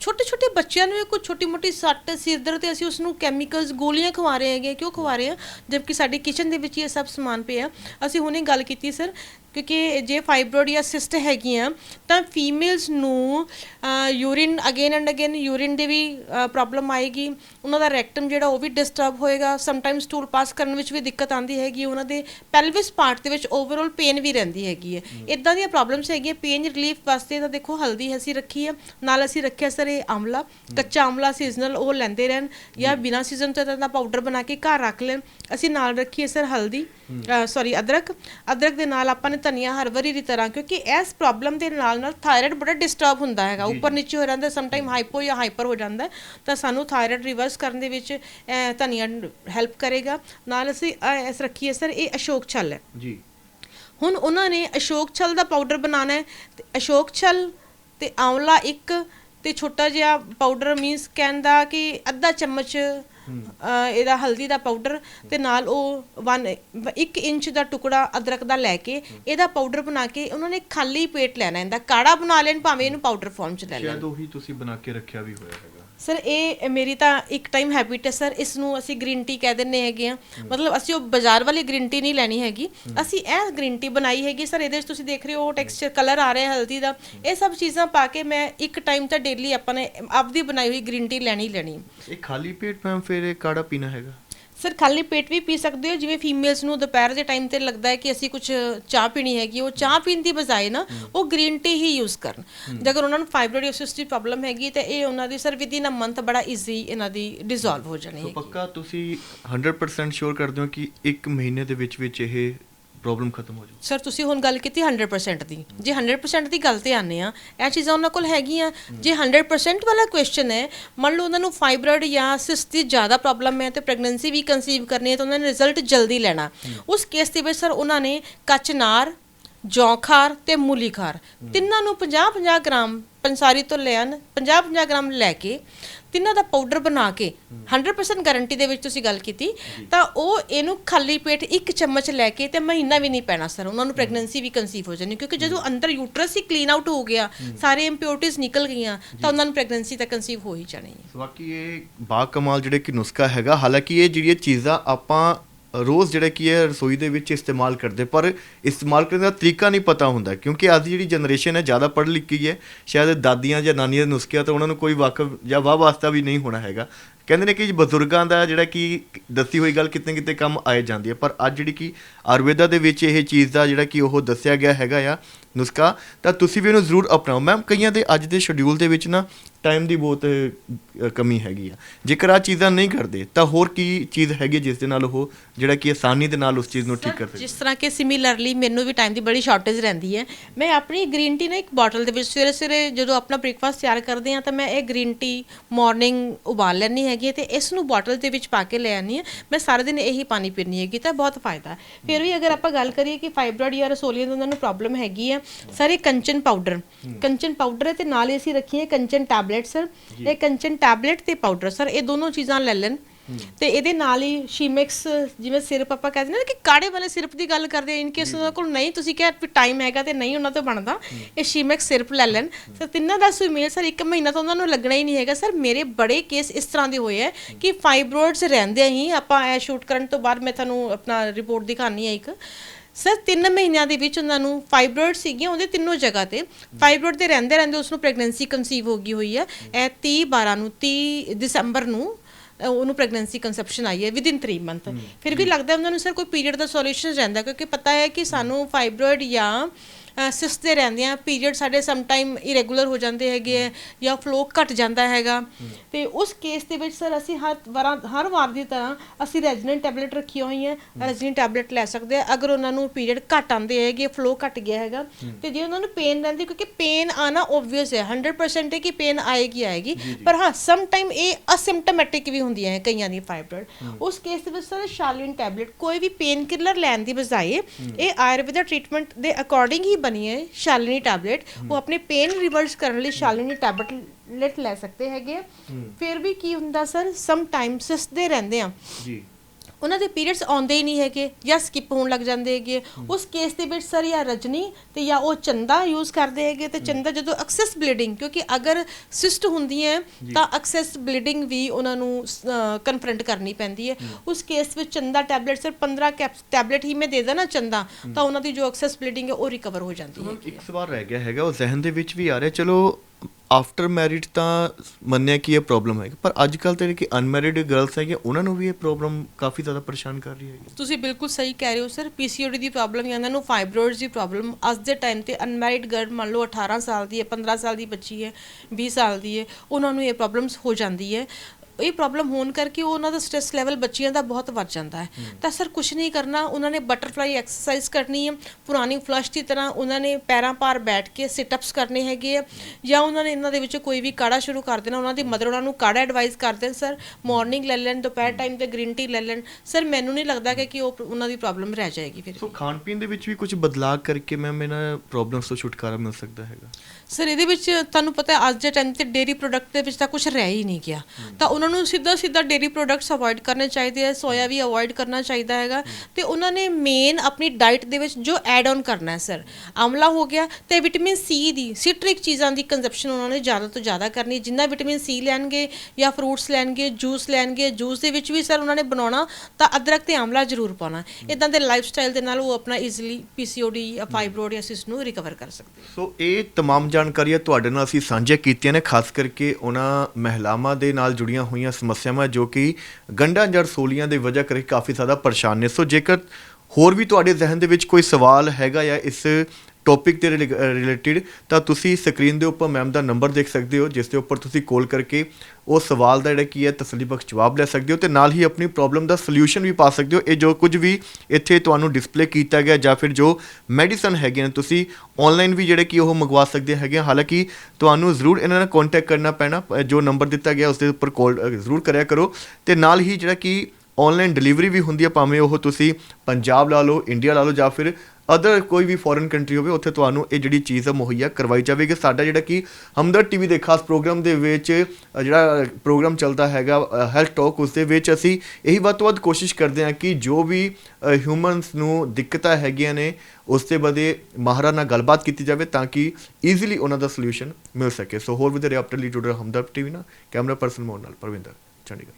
ਛੋਟੇ ਛੋਟੇ ਬੱਚਿਆਂ ਨੂੰ ਕੋਈ ਛੋਟੀ ਮੋਟੀ ਸੱਟ ਸਿਰ ਦਰਦ ਤੇ ਅਸੀਂ ਉਸ ਨੂੰ ਕੈਮੀਕਲਸ ਗੋਲੀਆਂ ਖਵਾ ਰਹੇ ਹੈਗੇ ਕਿਉਂ ਖਵਾ ਰਹੇ ਆ? ਜਦਕਿ ਸਾਡੇ ਕਿਚਨ ਦੇ ਵਿੱਚ ਹੀ ਇਹ ਸਭ ਸਮਾਨ ਪਿਆ। ਅਸੀਂ ਹੁਣੇ ਗੱਲ ਕੀਤੀ ਸਰ ਕਿਉਂਕਿ ਜੇ ਫਾਈਬਰੋਇਡ ਜਾਂ ਸਿਸਟ ਹੈਗੀਆਂ ਤਾਂ ਫੀਮੇਲਸ ਨੂੰ urine again and again urine ਦੇ ਵੀ ਪ੍ਰੋਬਲਮ ਆਏਗੀ। ਉਹਨਾਂ ਦਾ ਰੈਕਟਮ ਜਿਹੜਾ ਉਹ ਵੀ ਡਿਸਟਰਬ ਹੋਏਗਾ। ਸਮਟਾਈਮ ਸਟੂਲ ਪਾਸ ਕਰਨ ਵਿੱਚ ਵੀ ਦਿੱਕਤ ਆਉਂਦੀ ਹੈਗੀ। ਉਹਨਾਂ ਦੇ ਪੈਲਵਿਸ ਪਾਰਟ ਦੇ ਵਿੱਚ ਓਵਰਆਲ ਪੇਨ ਵੀ ਰਹਿੰਦੀ ਹੈਗੀ ਹੈ। ਇਦਾਂ ਦੀਆਂ ਪ੍ਰੋਬਲਮਸ ਹੈਗੀਆਂ। ਪੇਨ ਰਿਲੀਫ ਵਾਸਤੇ ਤਾਂ ਦੇਖੋ ਹਲਦੀ ਅਸੀਂ ਰੱਖੀ ਹੈ। ਨਾਲ ਅਸੀਂ ਰੱਖਿਆ ਸਰ ਇਹ ਆਮਲਾ ਕੱਚਾ ਆਮਲਾ ਸੀਜ਼ਨਲ ਉਹ ਲੈਂਦੇ ਰਹਿਣ। ਜਾਂ ਬਿਨਾਂ ਸੀਜ਼ਨ ਤੋਂ ਦਾ ਪਾਊਡਰ ਬਣਾ ਕੇ ਘਰ ਰੱਖ ਲੈਣ। ਅਸੀਂ ਨਾਲ ਰੱਖੀਏ ਸਰ ਹਲਦੀ। ਸੌਰੀ ਅਦਰਕ। ਅਦਰਕ ਦੇ ਨਾਲ ਆਪਾਂ ਨੇ ਧਨੀਆ ਹਰਵਰੀ ਦੀ ਤਰ੍ਹਾਂ ਕਿਉਂਕਿ ਇਸ ਪ੍ਰੋਬਲਮ ਦੇ ਨਾਲ ਨਾਲ ਥਾਇਰਾਇਡ ਬੜਾ ਡਿਸਟਰਬ ਹੁੰਦਾ ਹੈਗਾ। ਉੱਪਰ ਨੀਚੇ ਹੋ ਜਾਂਦਾ ਸਮ ਟਾਈਮ ਹਾਈਪੋ ਜਾਂ ਹਾਈਪਰ ਹੋ ਜਾਂਦਾ ਤਾਂ ਸਾਨੂੰ ਥਾਇਰਾਇਡ ਰਿਵਰਸ ਕਰਨ ਦੇ ਵਿੱਚ ਅਹ, ਧਨੀਆ ਹੈਲਪ ਕਰੇਗਾ। ਨਾਲ ਅਸੀਂ ਅਹ, ਇਸ ਰੱਖੀਏ ਸਰ ਇਹ ਅਸ਼ੋਕ ਛਲ ਹੈ। ਜੀ। ਹੁਣ ਉਹਨਾਂ ਨੇ ਅਸ਼ੋਕ ਛਲ ਦਾ ਪਾਊਡਰ ਬਣਾਉਣਾ ਹੈ। ਤੇ ਅਸ਼ੋਕ ਛਲ ਤੇ ਆਂਵਲਾ ਇੱਕ ਤੇ ਛੋਟਾ ਜਿਹਾ ਪਾਊਡਰ ਮੀਨਸ ਕਹਿੰਦਾ ਕਿ ਅੱਧਾ ਚਮਚ ਇਹਦਾ ਹਲਦੀ ਦਾ ਪਾਊਡਰ ਤੇ ਨਾਲ ਉਹ 1 1 ਇੰਚ ਦਾ ਟੁਕੜਾ ਅਦਰਕ ਦਾ ਲੈ ਕੇ ਇਹਦਾ ਪਾਊਡਰ ਬਣਾ ਕੇ ਉਹਨਾਂ ਨੇ ਖਾਲੀ ਪੇਟ ਲੈਣਾ, ਇਹਦਾ ਕਾੜਾ ਬਣਾ ਲੈਣ, ਭਾਵੇਂ ਇਹਨੂੰ ਪਾਊਡਰ ਫਾਰਮ ਚ ਲੈ ਲੈਣ। ਸ਼ਾਇਦ ਉਹੀ ਤੁਸੀਂ ਬਣਾ ਕੇ ਰੱਖਿਆ ਵੀ ਹੋਇਆ ਹੈਗਾ। ਸਰ, ਇਹ ਮੇਰੀ ਤਾਂ ਇੱਕ ਟਾਈਮ ਹੈਬਿਟ ਹੈ ਸਰ ਇਸ ਨੂੰ ਅਸੀਂ ਗ੍ਰੀਨ ਟੀ ਕਹਿ ਦਿੰਨੇ ਹੈਗੇ ਆ ਮਤਲਬ ਅਸੀਂ ਉਹ ਬਾਜ਼ਾਰ ਵਾਲੀ ਗ੍ਰੀਨ ਟੀ ਨਹੀਂ ਲੈਣੀ ਹੈਗੀ। ਅਸੀਂ ਇਹ ਗ੍ਰੀਨ ਟੀ ਬਣਾਈ ਹੈਗੀ ਸਰ, ਇਹਦੇ ਵਿੱਚ ਤੁਸੀਂ ਦੇਖ ਰਹੇ ਹੋ ਟੈਕਸਚਰ ਕਲਰ ਆ ਰਿਹਾ ਹਲਦੀ ਦਾ। ਇਹ ਸਭ ਚੀਜ਼ਾਂ ਪਾ ਕੇ ਮੈਂ ਇੱਕ ਟਾਈਮ ਤਾਂ ਡੇਲੀ ਆਪਾਂ ਨੇ ਆਪਦੀ ਬਣਾਈ ਹੋਈ ਗ੍ਰੀਨ ਟੀ ਲੈਣੀ ਲੈਣੀ ਇਹ ਖਾਲੀ ਪੇਟ ਮੈਮ ਫਿਰ ਇਹ ਕਾੜਾ ਪੀਣਾ ਹੈਗਾ। ਸਰ ਖਾਲੀ ਪੇਟ ਵੀ ਪੀ ਸਕਦੇ ਹੋ ਜਿਵੇਂ ਫੀਮੇਲਸ ਨੂੰ ਦੁਪਹਿਰ ਦੇ ਟਾਈਮ ਤੇ ਲੱਗਦਾ ਹੈ ਕਿ ਅਸੀਂ ਕੁਝ ਚਾਹ ਪੀਣੀ ਹੈਗੀ ਉਹ ਚਾਹ ਪੀਣ ਦੀ ਬਜਾਏ ਨਾ ਉਹ ਗ੍ਰੀਨ ਟੀ ਹੀ ਯੂਜ਼ ਕਰਨ। ਜੇਕਰ ਉਹਨਾਂ ਨੂੰ ਫਾਈਬਰੋਇਡਿਸ ਦੀ ਪ੍ਰੋਬਲਮ ਹੈਗੀ ਤੇ ਇਹ ਉਹਨਾਂ ਦੀ ਸਰ ਵਿਦਿਨ ਅ ਮੰਥ ਬੜਾ ਈਜ਼ੀ ਇਹਨਾਂ ਦੀ ਡਿਸੋਲਵ ਹੋ ਜਾਣੀ ਹੈ ਪੱਕਾ ਤੁਸੀਂ 100% ਸ਼ੋਰ ਕਰਦੇ ਹੋ ਕਿ 1 ਮਹੀਨੇ ਦੇ ਵਿੱਚ ਵਿੱਚ ਇਹ ਪ੍ਰੋਬਲਮ ਖਤਮ ਹੋ ਜਾਊ ਸਰ ਤੁਸੀਂ ਹੁਣ ਗੱਲ ਕੀਤੀ 100% ਦੀ। ਜੇ 100% ਦੀ ਗੱਲ ਤੇ ਆਨੇ ਆ ਇਹ ਚੀਜ਼ਾਂ ਉਹਨਾਂ ਕੋਲ ਹੈਗੀਆਂ। ਜੇ 100% ਵਾਲਾ ਕੁਐਸਚਨ ਹੈ ਮੰਨ ਲਓ ਉਹਨਾਂ ਨੂੰ ਫਾਈਬਰਡ ਜਾਂ ਸਿਸਟ ਦੀ ਜ਼ਿਆਦਾ ਪ੍ਰੋਬਲਮ ਹੈ ਤੇ ਪ੍ਰੈਗਨੈਂਸੀ ਵੀ ਕਨਸੀਵ ਕਰਨੀ ਹੈ ਤਾਂ ਉਹਨਾਂ ਨੇ ਰਿਜ਼ਲਟ ਜਲਦੀ ਲੈਣਾ। ਉਸ ਕੇਸ ਦੇ ਵਿੱਚ ਸਰ ਉਹਨਾਂ ਨੇ ਕੱਚਨਾਰ ਜੌਂਖਾਰ ਤੇ ਮੂਲੀਖਾਰ। ਤਿੰਨਾਂ ਨੂੰ 50-50 ਗ੍ਰਾਮ ਪੰਸਾਰੀ ਤੋਂ ਲੈਣ 50-50 ਗ੍ਰਾਮ ਲੈ ਕੇ ਤਿੰਨਾਂ ਦਾ ਪਾਊਡਰ ਬਣਾ ਕੇ 100% ਗਾਰੰਟੀ ਦੇ ਵਿੱਚ ਤੁਸੀਂ ਗੱਲ ਕੀਤੀ ਤਾਂ ਉਹ ਇਹਨੂੰ ਖਾਲੀ ਪੇਟ ਇੱਕ ਚਮਚ ਲੈ ਕੇ ਤੇ ਮਹੀਨਾ ਵੀ ਨਹੀਂ ਪੈਣਾ ਸਰ ਉਹਨਾਂ ਨੂੰ ਪ੍ਰੈਗਨੈਂਸੀ ਵੀ ਕਨਸੀਵ ਹੋ ਜਾਣੀ ਕਿਉਂਕਿ ਜਦੋਂ ਅੰਦਰ ਯੂਟਰਸ ਹੀ ਕਲੀਨ ਆਊਟ ਹੋ ਗਿਆ ਸਾਰੇ ਇੰਪਿਉਰਿਟੀਜ਼ ਨਿਕਲ ਗਈਆਂ ਤਾਂ ਉਹਨਾਂ ਨੂੰ ਪ੍ਰੈਗਨੈਂਸੀ ਤਾਂ ਕਨਸੀਵ ਹੋ ਹੀ ਜਾਣੀ ਹੈ। ਸੋ ਬਾਕੀ ਇਹ ਬਾ ਕਮਾਲ ਜਿਹੜੇ ਕਿ ਨੁਸਖਾ ਹੈਗਾ ਹਾਲਾਂਕਿ ਇਹ ਜਿਹੜੀਆਂ ਚੀਜ਼ਾਂ ਆਪਾਂ ਰੋਜ਼ ਜਿਹੜਾ ਕੀ ਹੈ, ਰਸੋਈ ਦੇ ਵਿੱਚ ਇਸਤੇਮਾਲ ਕਰਦੇ, ਪਰ ਇਸਤੇਮਾਲ ਕਰਨ ਦਾ ਤਰੀਕਾ ਨਹੀਂ ਪਤਾ ਹੁੰਦਾ, ਕਿਉਂਕਿ ਅੱਜ ਦੀ ਜਿਹੜੀ ਜਨਰੇਸ਼ਨ ਹੈ, ਜ਼ਿਆਦਾ ਪੜ੍ਹ ਲਿਖੀ ਹੈ, ਸ਼ਾਇਦ ਦਾਦੀਆਂ ਜਾਂ ਨਾਨੀਆਂ ਦੇ ਨੁਸਖਿਆਂ ਤੋਂ ਉਹਨਾਂ ਨੂੰ ਕੋਈ ਵਾਕਫ ਜਾਂ ਵਾਹ ਵਾਸਤਾ ਵੀ ਨਹੀਂ ਹੋਣਾ ਹੈਗਾ। ਕਹਿੰਦੇ ਨੇ ਕਿ ਬਜ਼ੁਰਗਾਂ ਦਾ ਜਿਹੜਾ ਕਿ ਦੱਸੀ ਹੋਈ ਗੱਲ ਕਿਤੇ ਕਿਤੇ ਕੰਮ ਆਏ ਜਾਂਦੀ ਹੈ। ਪਰ ਅੱਜ ਜਿਹੜੀ ਕਿ ਆਯੁਰਵੇਦਾ ਦੇ ਵਿੱਚ ਇਹ ਚੀਜ਼ ਦਾ ਜਿਹੜਾ ਕਿ ਉਹ ਦੱਸਿਆ ਗਿਆ ਹੈਗਾ ਆ ਨੁਸਖਾ ਤਾਂ ਤੁਸੀਂ ਵੀ ਇਹਨੂੰ ਜ਼ਰੂਰ ਅਪਣਾਓ। ਮੈਮ ਕਈਆਂ ਦੇ ਅੱਜ ਦੇ ਸ਼ਡਿਊਲ ਦੇ ਵਿੱਚ ਨਾ ਟਾਈਮ ਦੀ ਬਹੁਤ ਕਮੀ ਹੈਗੀ ਆ। ਜੇਕਰ ਆ ਚੀਜ਼ਾਂ ਨਹੀਂ ਕਰਦੇ ਤਾਂ ਹੋਰ ਕੀ ਚੀਜ਼ ਹੈਗੀ ਜਿਸ ਦੇ ਨਾਲ ਉਹ ਜਿਹੜਾ ਕਿ ਆਸਾਨੀ ਦੇ ਨਾਲ ਉਸ ਚੀਜ਼ ਨੂੰ ਠੀਕ ਕਰ ਸਕੇ? ਜਿਸ ਤਰ੍ਹਾਂ ਕਿ ਸਿਮਿਲਰਲੀ ਮੈਨੂੰ ਵੀ ਟਾਈਮ ਦੀ ਬੜੀ ਸ਼ਾਰਟੇਜ ਰਹਿੰਦੀ ਹੈ। ਮੈਂ ਆਪਣੀ ਗ੍ਰੀਨ ਟੀ ਨਾ ਇੱਕ ਬੋਟਲ ਦੇ ਵਿੱਚ ਸਵੇਰੇ ਸਵੇਰੇ ਜਦੋਂ ਆਪਣਾ ਬ੍ਰੇਕਫਾਸਟ ਤਿਆਰ ਕਰਦੇ ਹਾਂ ਤਾਂ ਮੈਂ ਇਹ ਗ੍ਰੀਨ ਟੀ ਮਾਰਨਿੰਗ ਉਬਾਲ ਲੈਣੀ ਹੈਗੀ ਤੇ ਇਸ ਨੂੰ ਬੋਟਲ ਦੇ ਵਿੱਚ ਪਾ ਕੇ ਲੈ ਆਨੀ ਹੈ। ਮੈਂ ਸਾਰਾ ਦਿਨ ਇਹੀ ਪਾਣੀ ਪੀਣੀ ਹੈਗੀ ਤਾਂ ਬਹੁਤ ਫਾਇਦਾ ਹੈ। ਫਿਰ ਵੀ ਅਗਰ ਆਪਾਂ ਗੱਲ ਕਰੀਏ ਕਿ ਫਾਈਬਰੋਇਡ ਜਾਂ ਰਸੋਲੀਆਂ ਦੀ ਉਹਨਾਂ ਨੂੰ ਪ੍ਰੋਬਲਮ ਹੈਗੀ ਹੈ ਸਰ ਇਹ ਕੰਚਨ ਪਾਊਡਰ ਕੰਚਨ ਪਾਊਡਰ ਤੇ ਨਾਲ ਹੀ ਅਸੀਂ ਰੱਖੀਏ ਕੰਚਨ ਟੈਬਲੇਟ ਸਰ। ਇਹ ਕੰਚਨ ਟੈਬਲੇਟ ਤੇ ਪਾਊਡਰ ਸਰ ਇਹ ਦੋਨੋਂ ਚੀਜ਼ਾਂ ਲੈ ਲੈਣ। ਤੇ ਇਹਦੇ ਨਾਲ ਹੀ ਸ਼ੀਮਿਕਸ ਜਿਵੇਂ ਸਿਰਪ ਆਪਾਂ ਕਹਿੰਦੇ ਨੇ ਕਿ ਕਾੜੇ ਵਾਲੇ ਸਿਰਪ ਦੀ ਗੱਲ ਕਰਦੇ ਆ ਇਨ ਕੇਸ ਉਹਨਾਂ ਕੋਲ ਨਹੀਂ ਤੁਸੀਂ ਕਿਹਾ ਵੀ ਟਾਈਮ ਹੈਗਾ ਤੇ ਨਹੀਂ ਉਹਨਾਂ ਤੋਂ ਬਣਦਾ ਇਹ ਸ਼ੀਮਿਕਸ ਸਿਰਪ ਲੈ ਲੈਣ। ਸਰ ਤਿੰਨਾਂ ਦਾ ਸੁਮੇਲ ਸਰ ਇੱਕ ਮਹੀਨਾ ਤਾਂ ਉਹਨਾਂ ਨੂੰ ਲੱਗਣਾ ਹੀ ਨਹੀਂ ਹੈਗਾ। ਸਰ ਮੇਰੇ ਬੜੇ ਕੇਸ ਇਸ ਤਰ੍ਹਾਂ ਦੇ ਹੋਏ ਹੈ ਕਿ ਫਾਈਬਰੋਇਡਸ ਰਹਿੰਦੇ ਹੀ ਆਪਾਂ ਇਹ ਸ਼ੂਟ ਕਰਨ ਤੋਂ ਬਾਅਦ ਮੈਂ ਤੁਹਾਨੂੰ ਆਪਣਾ ਰਿਪੋਰਟ ਦਿਖਾਣੀ ਹੈ ਇੱਕ। ਸਰ 3 ਮਹੀਨਿਆਂ ਦੇ ਵਿੱਚ ਉਹਨਾਂ ਨੂੰ ਫਾਈਬਰੋਇਡ ਸੀਗੀਆਂ ਉਹਦੇ ਤਿੰਨੋਂ ਜਗ੍ਹਾ ਤੇ। ਫਾਈਬਰੋਇਡ ਦੇ ਰਹਿੰਦੇ ਰਹਿੰਦੇ ਉਸ ਨੂੰ ਪ੍ਰੈਗਨੈਂਸੀ ਕਨਸੀਵ ਹੋ ਗਈ ਹੋਈ ਹੈ। ਇਹ 30 12 ਨੂੰ 30 ਦਸੰਬਰ ਨੂੰ ਉਹਨੂੰ ਪ੍ਰੈਗਨੈਂਸੀ ਕਨਸੈਪਸ਼ਨ ਆਈ ਹੈ ਵਿਦਿਨ 3 ਮੰਥ ਫਿਰ ਵੀ ਲੱਗਦਾ ਉਹਨਾਂ ਨੂੰ ਸਰ ਕੋਈ ਪੀਰੀਅਡ ਦਾ ਸੋਲੂਸ਼ਨ ਰਹਿੰਦਾ ਕਿਉਂਕਿ ਪਤਾ ਹੈ ਕਿ ਸਾਨੂੰ ਫਾਈਬਰੋਇਡ ਜਾਂ ਸਿਸ ਦੇ ਰਹਿੰਦੇ ਆ ਪੀਰੀਅਡ ਸਾਡੇ ਸਮ ਟਾਈਮ ਇਰੈਗੂਲਰ ਹੋ ਜਾਂਦੇ ਹੈਗੇ ਆ ਜਾਂ ਫਲੋ ਘਟ ਜਾਂਦਾ ਹੈਗਾ। ਤੇ ਉਸ ਕੇਸ ਦੇ ਵਿੱਚ ਸਰ ਅਸੀਂ ਹਰ ਵਾਰਾਂ ਹਰ ਵਾਰ ਦੀ ਤਰ੍ਹਾਂ ਅਸੀਂ ਰੈਜੀਨੈਂਟ ਟੈਬਲੇਟ ਰੱਖੀ ਹੋਈ ਹੈ ਰੈਜੀਨੈਂਟ ਟੈਬਲੇਟ ਲੈ ਸਕਦੇ ਆ। ਅਗਰ ਉਹਨਾਂ ਨੂੰ ਪੀਰੀਅਡ ਘਟ ਆਉਂਦੇ ਹੈਗੇ ਫਲੋ ਘਟ ਗਿਆ ਹੈਗਾ ਤੇ ਜੇ ਉਹਨਾਂ ਨੂੰ ਪੇਨ ਰਹਿੰਦੀ ਕਿਉਂਕਿ ਪੇਨ ਆਣਾ ਓਬਵੀਅਸ ਹੈ 100% ਹੈ ਕਿ ਪੇਨ ਆਏਗੀ ਆਏਗੀ। ਪਰ ਹਾਂ ਸਮ ਟਾਈਮ ਇਹ ਅਸਿਮਟੋਮੈਟਿਕ ਵੀ ਹੁੰਦੀਆਂ ਹੈ ਕਈਆਂ ਦੀ ਫਾਈਬਰੋਇਡ ਉਸ ਕੇਸ ਦੇ ਵਿੱਚ ਸਰ ਸ਼ਾਲਿਨ ਟੈਬਲੇਟ ਕੋਈ ਵੀ ਪੇਨ ਕਿਲਰ ਲੈਣ ਦੀ ਬਜਾਏ ਇਹ ਆਯੁਰਵੇਦਾ ਟ੍ਰੀਟਮੈਂਟ ਦੇ ਅਕੋਰਡਿੰਗ ਹੀ ਬਣੀ ਹੈ ਸ਼ਾਲਿਨੀ ਟੈਬਲੇਟ। ਉਹ ਆਪਣੇ ਪੇਨ ਰਿਵਰਸ ਕਰਨ ਲਈ ਸ਼ਾਲਿਨੀ ਟੈਬਲੇਟ ਲੈ ਸਕਦੇ ਹੈਗੇ ਆ। ਫਿਰ ਵੀ ਕੀ ਹੁੰਦਾ ਸਰ? ਸਮ ਟਾਈਮ ਸਿਸਦੇ ਰਹਿੰਦੇ ਆ। ਜੀ। ਉਹਨਾਂ ਦੇ ਪੀਰੀਅਡਸ ਆਉਂਦੇ ਹੀ ਨਹੀਂ ਹੈਗੇ ਜਾਂ ਸਕਿਪ ਹੋਣ ਲੱਗ ਜਾਂਦੇ ਹੈਗੇ ਉਸ ਕੇਸ ਦੇ ਵਿੱਚ ਸਰ ਜਾਂ ਰਜਨੀ ਤੇ ਜਾਂ ਉਹ ਚੰਦਾ ਯੂਜ਼ ਕਰਦੇ ਹੈਗੇ ਤੇ ਚੰਦਾ ਜਦੋਂ ਐਕਸੈਸ ਬਲੀਡਿੰਗ ਕਿਉਂਕਿ ਅਗਰ ਸਿਸਟ ਹੁੰਦੀ ਹੈ ਤਾਂ ਐਕਸੈਸ ਬਲੀਡਿੰਗ ਵੀ ਉਹਨਾਂ ਨੂੰ ਕਨਫਰੰਟ ਕਰਨੀ ਪੈਂਦੀ ਹੈ। ਉਸ ਕੇਸ ਵਿੱਚ Chanda tablet sir 15 cap tablet ਹੀ ਮੈਂ ਦੇ ਦੇਣਾ ਚੰਦਾ ਤਾਂ ਉਹਨਾਂ ਦੀ ਜੋ ਐਕਸੈਸ ਬਲੀਡਿੰਗ ਹੈ ਉਹ ਰਿਕਵਰ ਹੋ ਜਾਂਦੀ ਹੈ। ਇੱਕ ਸਵਾਲ ਰਹਿ ਗਿਆ ਹੈਗਾ ਉਹ ਜ਼ਹਿਨ ਦੇ ਵਿੱਚ ਵੀ ਆ ਰਿਹਾ ਚਲੋ ਆਫਟਰ ਮੈਰਿਡ ਤਾਂ ਮੰਨਿਆ ਕਿ ਇਹ ਪ੍ਰੋਬਲਮ ਹੈ ਪਰ ਅੱਜ ਕੱਲ ਤੇ ਕਿ ਅਨਮੈਰਿਡ ਗਰਲਸ ਹੈਗੇ, ਉਹਨਾਂ ਨੂੰ ਵੀ ਇਹ ਪ੍ਰੋਬਲਮ ਕਾਫੀ ਜ਼ਿਆਦਾ ਪਰੇਸ਼ਾਨ ਕਰ ਰਹੀ ਹੈ ਤੁਸੀਂ ਬਿਲਕੁਲ ਸਹੀ ਕਹਿ ਰਹੇ ਹੋ ਸਰ ਪੀਸੀਓਡੀ ਦੀ ਪ੍ਰੋਬਲਮ ਜਾਂ ਇਹਨਾਂ ਨੂੰ ਫਾਈਬਰੋਇਡਸ ਦੀ ਪ੍ਰੋਬਲਮ ਅੱਜ ਦੇ ਟਾਈਮ ਤੇ ਅਨਮੈਰਿਡ ਗਰਲ ਮੰਨ ਲਓ 18 ਸਾਲ ਦੀ ਹੈ 15 ਸਾਲ ਦੀ ਬੱਚੀ ਹੈ 20 ਸਾਲ ਦੀ ਹੈ, ਉਹਨਾਂ ਨੂੰ ਇਹ ਪ੍ਰੋਬਲਮਸ ਹੋ ਜਾਂਦੀ ਹੈ। ਇਹ ਪ੍ਰੋਬਲਮ ਹੋਣ ਕਰਕੇ ਉਹ ਉਹਨਾਂ ਦਾ ਸਟ੍ਰੈਸ ਲੈਵਲ ਬੱਚਿਆਂ ਦਾ ਬਹੁਤ ਵੱਧ ਜਾਂਦਾ ਹੈ। ਤਾਂ ਸਰ ਕੁਝ ਨਹੀਂ ਕਰਨਾ ਉਹਨਾਂ ਨੇ ਬਟਰਫਲਾਈ ਐਕਸਰਸਾਈਜ਼ ਕਰਨੀ ਹੈ। ਪੁਰਾਣੀ ਫਲਸ਼ ਦੀ ਤਰ੍ਹਾਂ ਉਹਨਾਂ ਨੇ ਪੈਰਾਂ ਭਾਰ ਬੈਠ ਕੇ ਸਿਟ ਅਪਸ ਕਰਨੇ ਹੈਗੇ ਆ। ਜਾਂ ਉਹਨਾਂ ਨੇ ਇਹਨਾਂ ਦੇ ਵਿੱਚ ਕੋਈ ਵੀ ਕਾੜਾ ਸ਼ੁਰੂ ਕਰ ਦੇਣਾ ਉਹਨਾਂ ਦੀ ਮਦਰ ਉਹਨਾਂ ਨੂੰ ਕਾੜਾ ਐਡਵਾਈਸ ਕਰ ਦੇਣ ਸਰ ਮਾਰਨਿੰਗ ਲੈ ਲੈਣ ਦੁਪਹਿਰ ਟਾਈਮ ਤੇ ਗ੍ਰੀਨ ਟੀ ਲੈ ਲੈਣ। ਸਰ ਮੈਨੂੰ ਨਹੀਂ ਲੱਗਦਾ ਕਿ ਕਿ ਉਹ ਉਹਨਾਂ ਦੀ ਪ੍ਰੋਬਲਮ ਰਹਿ ਜਾਏਗੀ ਫਿਰ। ਸੋ ਖਾਣ ਪੀਣ ਦੇ ਵਿੱਚ ਵੀ ਕੁਝ ਬਦਲਾਅ ਕਰਕੇ ਮੈਮ ਇਹਨਾਂ ਪ੍ਰੋਬਲਮਸ ਤੋਂ ਛੁਟਕਾਰਾ ਮਿਲ ਸਕਦਾ ਹੈਗਾ? ਸਰ ਇਹਦੇ ਵਿੱਚ ਤੁਹਾਨੂੰ ਪਤਾ ਹੈ ਅੱਜ ਦੇ ਟਾਈਮ ਤੇ ਡੇਰੀ ਪ੍ਰੋਡਕਟ ਦੇ ਵਿੱਚ ਤਾਂ ਕੁਝ ਰਹਿ ਹੀ ਨਹੀਂ ਗਿਆ। ਤਾਂ ਉਹਨਾਂ ਨੂੰ ਸਿੱਧਾ ਸਿੱਧਾ ਡੇਰੀ ਪ੍ਰੋਡਕਟਸ ਅਵੋਇਡ ਕਰਨੇ ਚਾਹੀਦੇ ਆ ਸੋਇਆ ਵੀ ਅਵੋਇਡ ਕਰਨਾ ਚਾਹੀਦਾ ਹੈਗਾ। ਤੇ ਉਹਨਾਂ ਨੇ ਮੇਨ ਆਪਣੀ ਡਾਈਟ ਦੇ ਵਿੱਚ ਜੋ ਐਡ ਆਨ ਕਰਨਾ ਹੈ ਸਰ ਆਮਲਾ ਹੋ ਗਿਆ ਤੇ ਵਿਟਾਮਿਨ ਸੀ ਦੀ ਸਿਟ੍ਰਿਕ ਚੀਜ਼ਾਂ ਦੀ ਕੰਜ਼ਪਸ਼ਨ ਉਹਨਾਂ ਨੇ ਜ਼ਿਆਦਾ ਤੋਂ ਜ਼ਿਆਦਾ ਕਰਨੀ। ਜਿੰਨਾ ਵਿਟਾਮਿਨ ਸੀ ਲੈਣਗੇ ਜਾਂ ਫਰੂਟਸ ਲੈਣਗੇ ਜੂਸ ਲੈਣਗੇ ਜੂਸ ਦੇ ਵਿੱਚ ਵੀ ਸਰ ਉਹਨਾਂ ਨੇ ਬਣਾਉਣਾ ਤਾਂ ਅਦਰਕ ਤੇ ਆਮਲਾ ਜ਼ਰੂਰ ਪਾਉਣਾ। ਇਦਾਂ ਦੇ ਲਾਈਫ ਸਟਾਈਲ ਦੇ ਨਾਲ ਉਹ ਆਪਣਾ ਈਜ਼ੀਲੀ ਪੀਸੀਓਡੀ ਜਾਂ ਫਾਈਬਰੋਇਡਿਆਸਿਸ ਨੂੰ ਰਿਕਵਰ ਕਰ ਸਕਦੇ ਸੋ ਇਹ ਤਮਾਮ ਜਾਣਕਾਰੀਆਂ ਤੁਹਾਡੇ ਨਾਲ ਅਸੀਂ ਸਾਂਝੇ ਕੀਤੀਆਂ ਨੇ, ਖਾਸ ਕਰਕੇ ਉਹਨਾਂ ਮਹਿਲਾਵਾਂ ਦੇ ਨਾਲ ਜੁੜੀਆਂ ਹੋਈਆਂ ਸਮੱਸਿਆਵਾਂ, ਜੋ ਕਿ ਗੰਢਾਂ ਜਾਂ ਰਸੋਲੀਆਂ ਦੇ ਵਜ੍ਹਾ ਕਰਕੇ ਕਾਫੀ ਜ਼ਿਆਦਾ ਪਰੇਸ਼ਾਨ ਨੇ। ਸੋ ਜੇਕਰ ਹੋਰ ਵੀ ਤੁਹਾਡੇ ਜ਼ਿਹਨ ਦੇ ਵਿੱਚ ਕੋਈ ਸਵਾਲ ਹੈਗਾ ਜਾਂ ਇਸ ਟੌਪਿਕ ਦੇ ਰਿਲੇਟਡ ਤਾਂ ਤੁਸੀਂ ਸਕਰੀਨ ਦੇ ਉੱਪਰ ਮੈਮ ਦਾ ਨੰਬਰ ਦੇਖ ਸਕਦੇ ਹੋ, ਜਿਸ ਦੇ ਉੱਪਰ ਤੁਸੀਂ ਕਾਲ ਕਰਕੇ ਉਹ ਸਵਾਲ ਦਾ ਜਿਹੜਾ ਕੀ ਹੈ ਤਸੱਲੀਬਖਸ਼ ਜਵਾਬ ਲੈ ਸਕਦੇ ਹੋ ਤੇ ਨਾਲ ਹੀ ਆਪਣੀ ਪ੍ਰੋਬਲਮ ਦਾ ਸੋਲੂਸ਼ਨ ਵੀ ਪਾ ਸਕਦੇ ਹੋ ਇਹ ਜੋ ਕੁਝ ਵੀ ਇੱਥੇ ਤੁਹਾਨੂੰ ਡਿਸਪਲੇ ਕੀਤਾ ਗਿਆ ਜਾਂ ਫਿਰ ਜੋ ਮੈਡੀਸਨ ਹੈਗੇ ਨੇ, ਤੁਸੀਂ ਆਨਲਾਈਨ ਵੀ ਜਿਹੜੇ ਕੀ ਉਹ ਮੰਗਵਾ ਸਕਦੇ ਹੈਗੇ ਆ। ਹਾਲਾਂਕਿ ਤੁਹਾਨੂੰ ਜ਼ਰੂਰ ਇਹਨਾਂ ਨਾਲ ਕੰਟੈਕਟ ਕਰਨਾ ਪੈਣਾ ਜੋ ਨੰਬਰ ਦਿੱਤਾ ਗਿਆ ਉਸ ਦੇ ਉੱਪਰ ਕਾਲ ਜ਼ਰੂਰ ਕਰਿਆ ਕਰੋ ਤੇ ਨਾਲ ਹੀ ਜਿਹੜਾ ਕਿ ਆਨਲਾਈਨ ਡਿਲੀਵਰੀ ਵੀ ਹੁੰਦੀ ਹੈ ਭਾਵੇਂ ਉਹ ਤੁਸੀਂ ਪੰਜਾਬ ਲਾ ਲਓ ਇੰਡੀਆ ਲਾ ਲਓ ਜਾਂ ਫਿਰ ਅਦਰ ਕੋਈ ਵੀ ਫੋਰਨ ਕੰਟਰੀ ਹੋਵੇ, ਉੱਥੇ ਤੁਹਾਨੂੰ ਇਹ ਜਿਹੜੀ ਚੀਜ਼ ਆ ਮੁਹੱਈਆ ਕਰਵਾਈ ਜਾਵੇਗੀ। ਸਾਡਾ ਜਿਹੜਾ ਕਿ ਹਮਦਰ ਟੀਵੀ ਦੇ ਖਾਸ ਪ੍ਰੋਗਰਾਮ ਦੇ ਵਿੱਚ ਜਿਹੜਾ ਪ੍ਰੋਗਰਾਮ ਚੱਲਦਾ ਹੈਗਾ ਹੈਲਥ ਟਾਕ ਉਸ ਦੇ ਵਿੱਚ ਅਸੀਂ ਇਹੀ ਵੱਧ ਤੋਂ ਵੱਧ ਕੋਸ਼ਿਸ਼ ਕਰਦੇ ਹਾਂ ਕਿ ਜੋ ਵੀ ਹਿਊਮਨਸ ਨੂੰ ਦਿੱਕਤਾਂ ਹੈਗੀਆਂ ਨੇ, ਉਸ ਦੇ ਬਾਰੇ ਮਾਹਰਾਂ ਨਾਲ ਗੱਲਬਾਤ ਕੀਤੀ ਜਾਵੇ ਤਾਂ ਕਿ ਈਜ਼ੀਲੀ ਉਹਨਾਂ ਦਾ ਸੋਲੂਸ਼ਨ ਮਿਲ ਸਕੇ। ਸੋ ਹੋਰ ਵਧੇਰੇ ਦੇ ਅਪਡੇਟ ਲਈ ਜੁੜੇ ਰਹੋ ਹਮਦਰ ਟੀਵੀ ਨਾਲ। ਕੈਮਰਾ ਪਰਸਨ ਮੋਹਨ ਨਾਲ, ਪਰਵਿੰਦਰ, ਚੰਡੀਗੜ੍ਹ।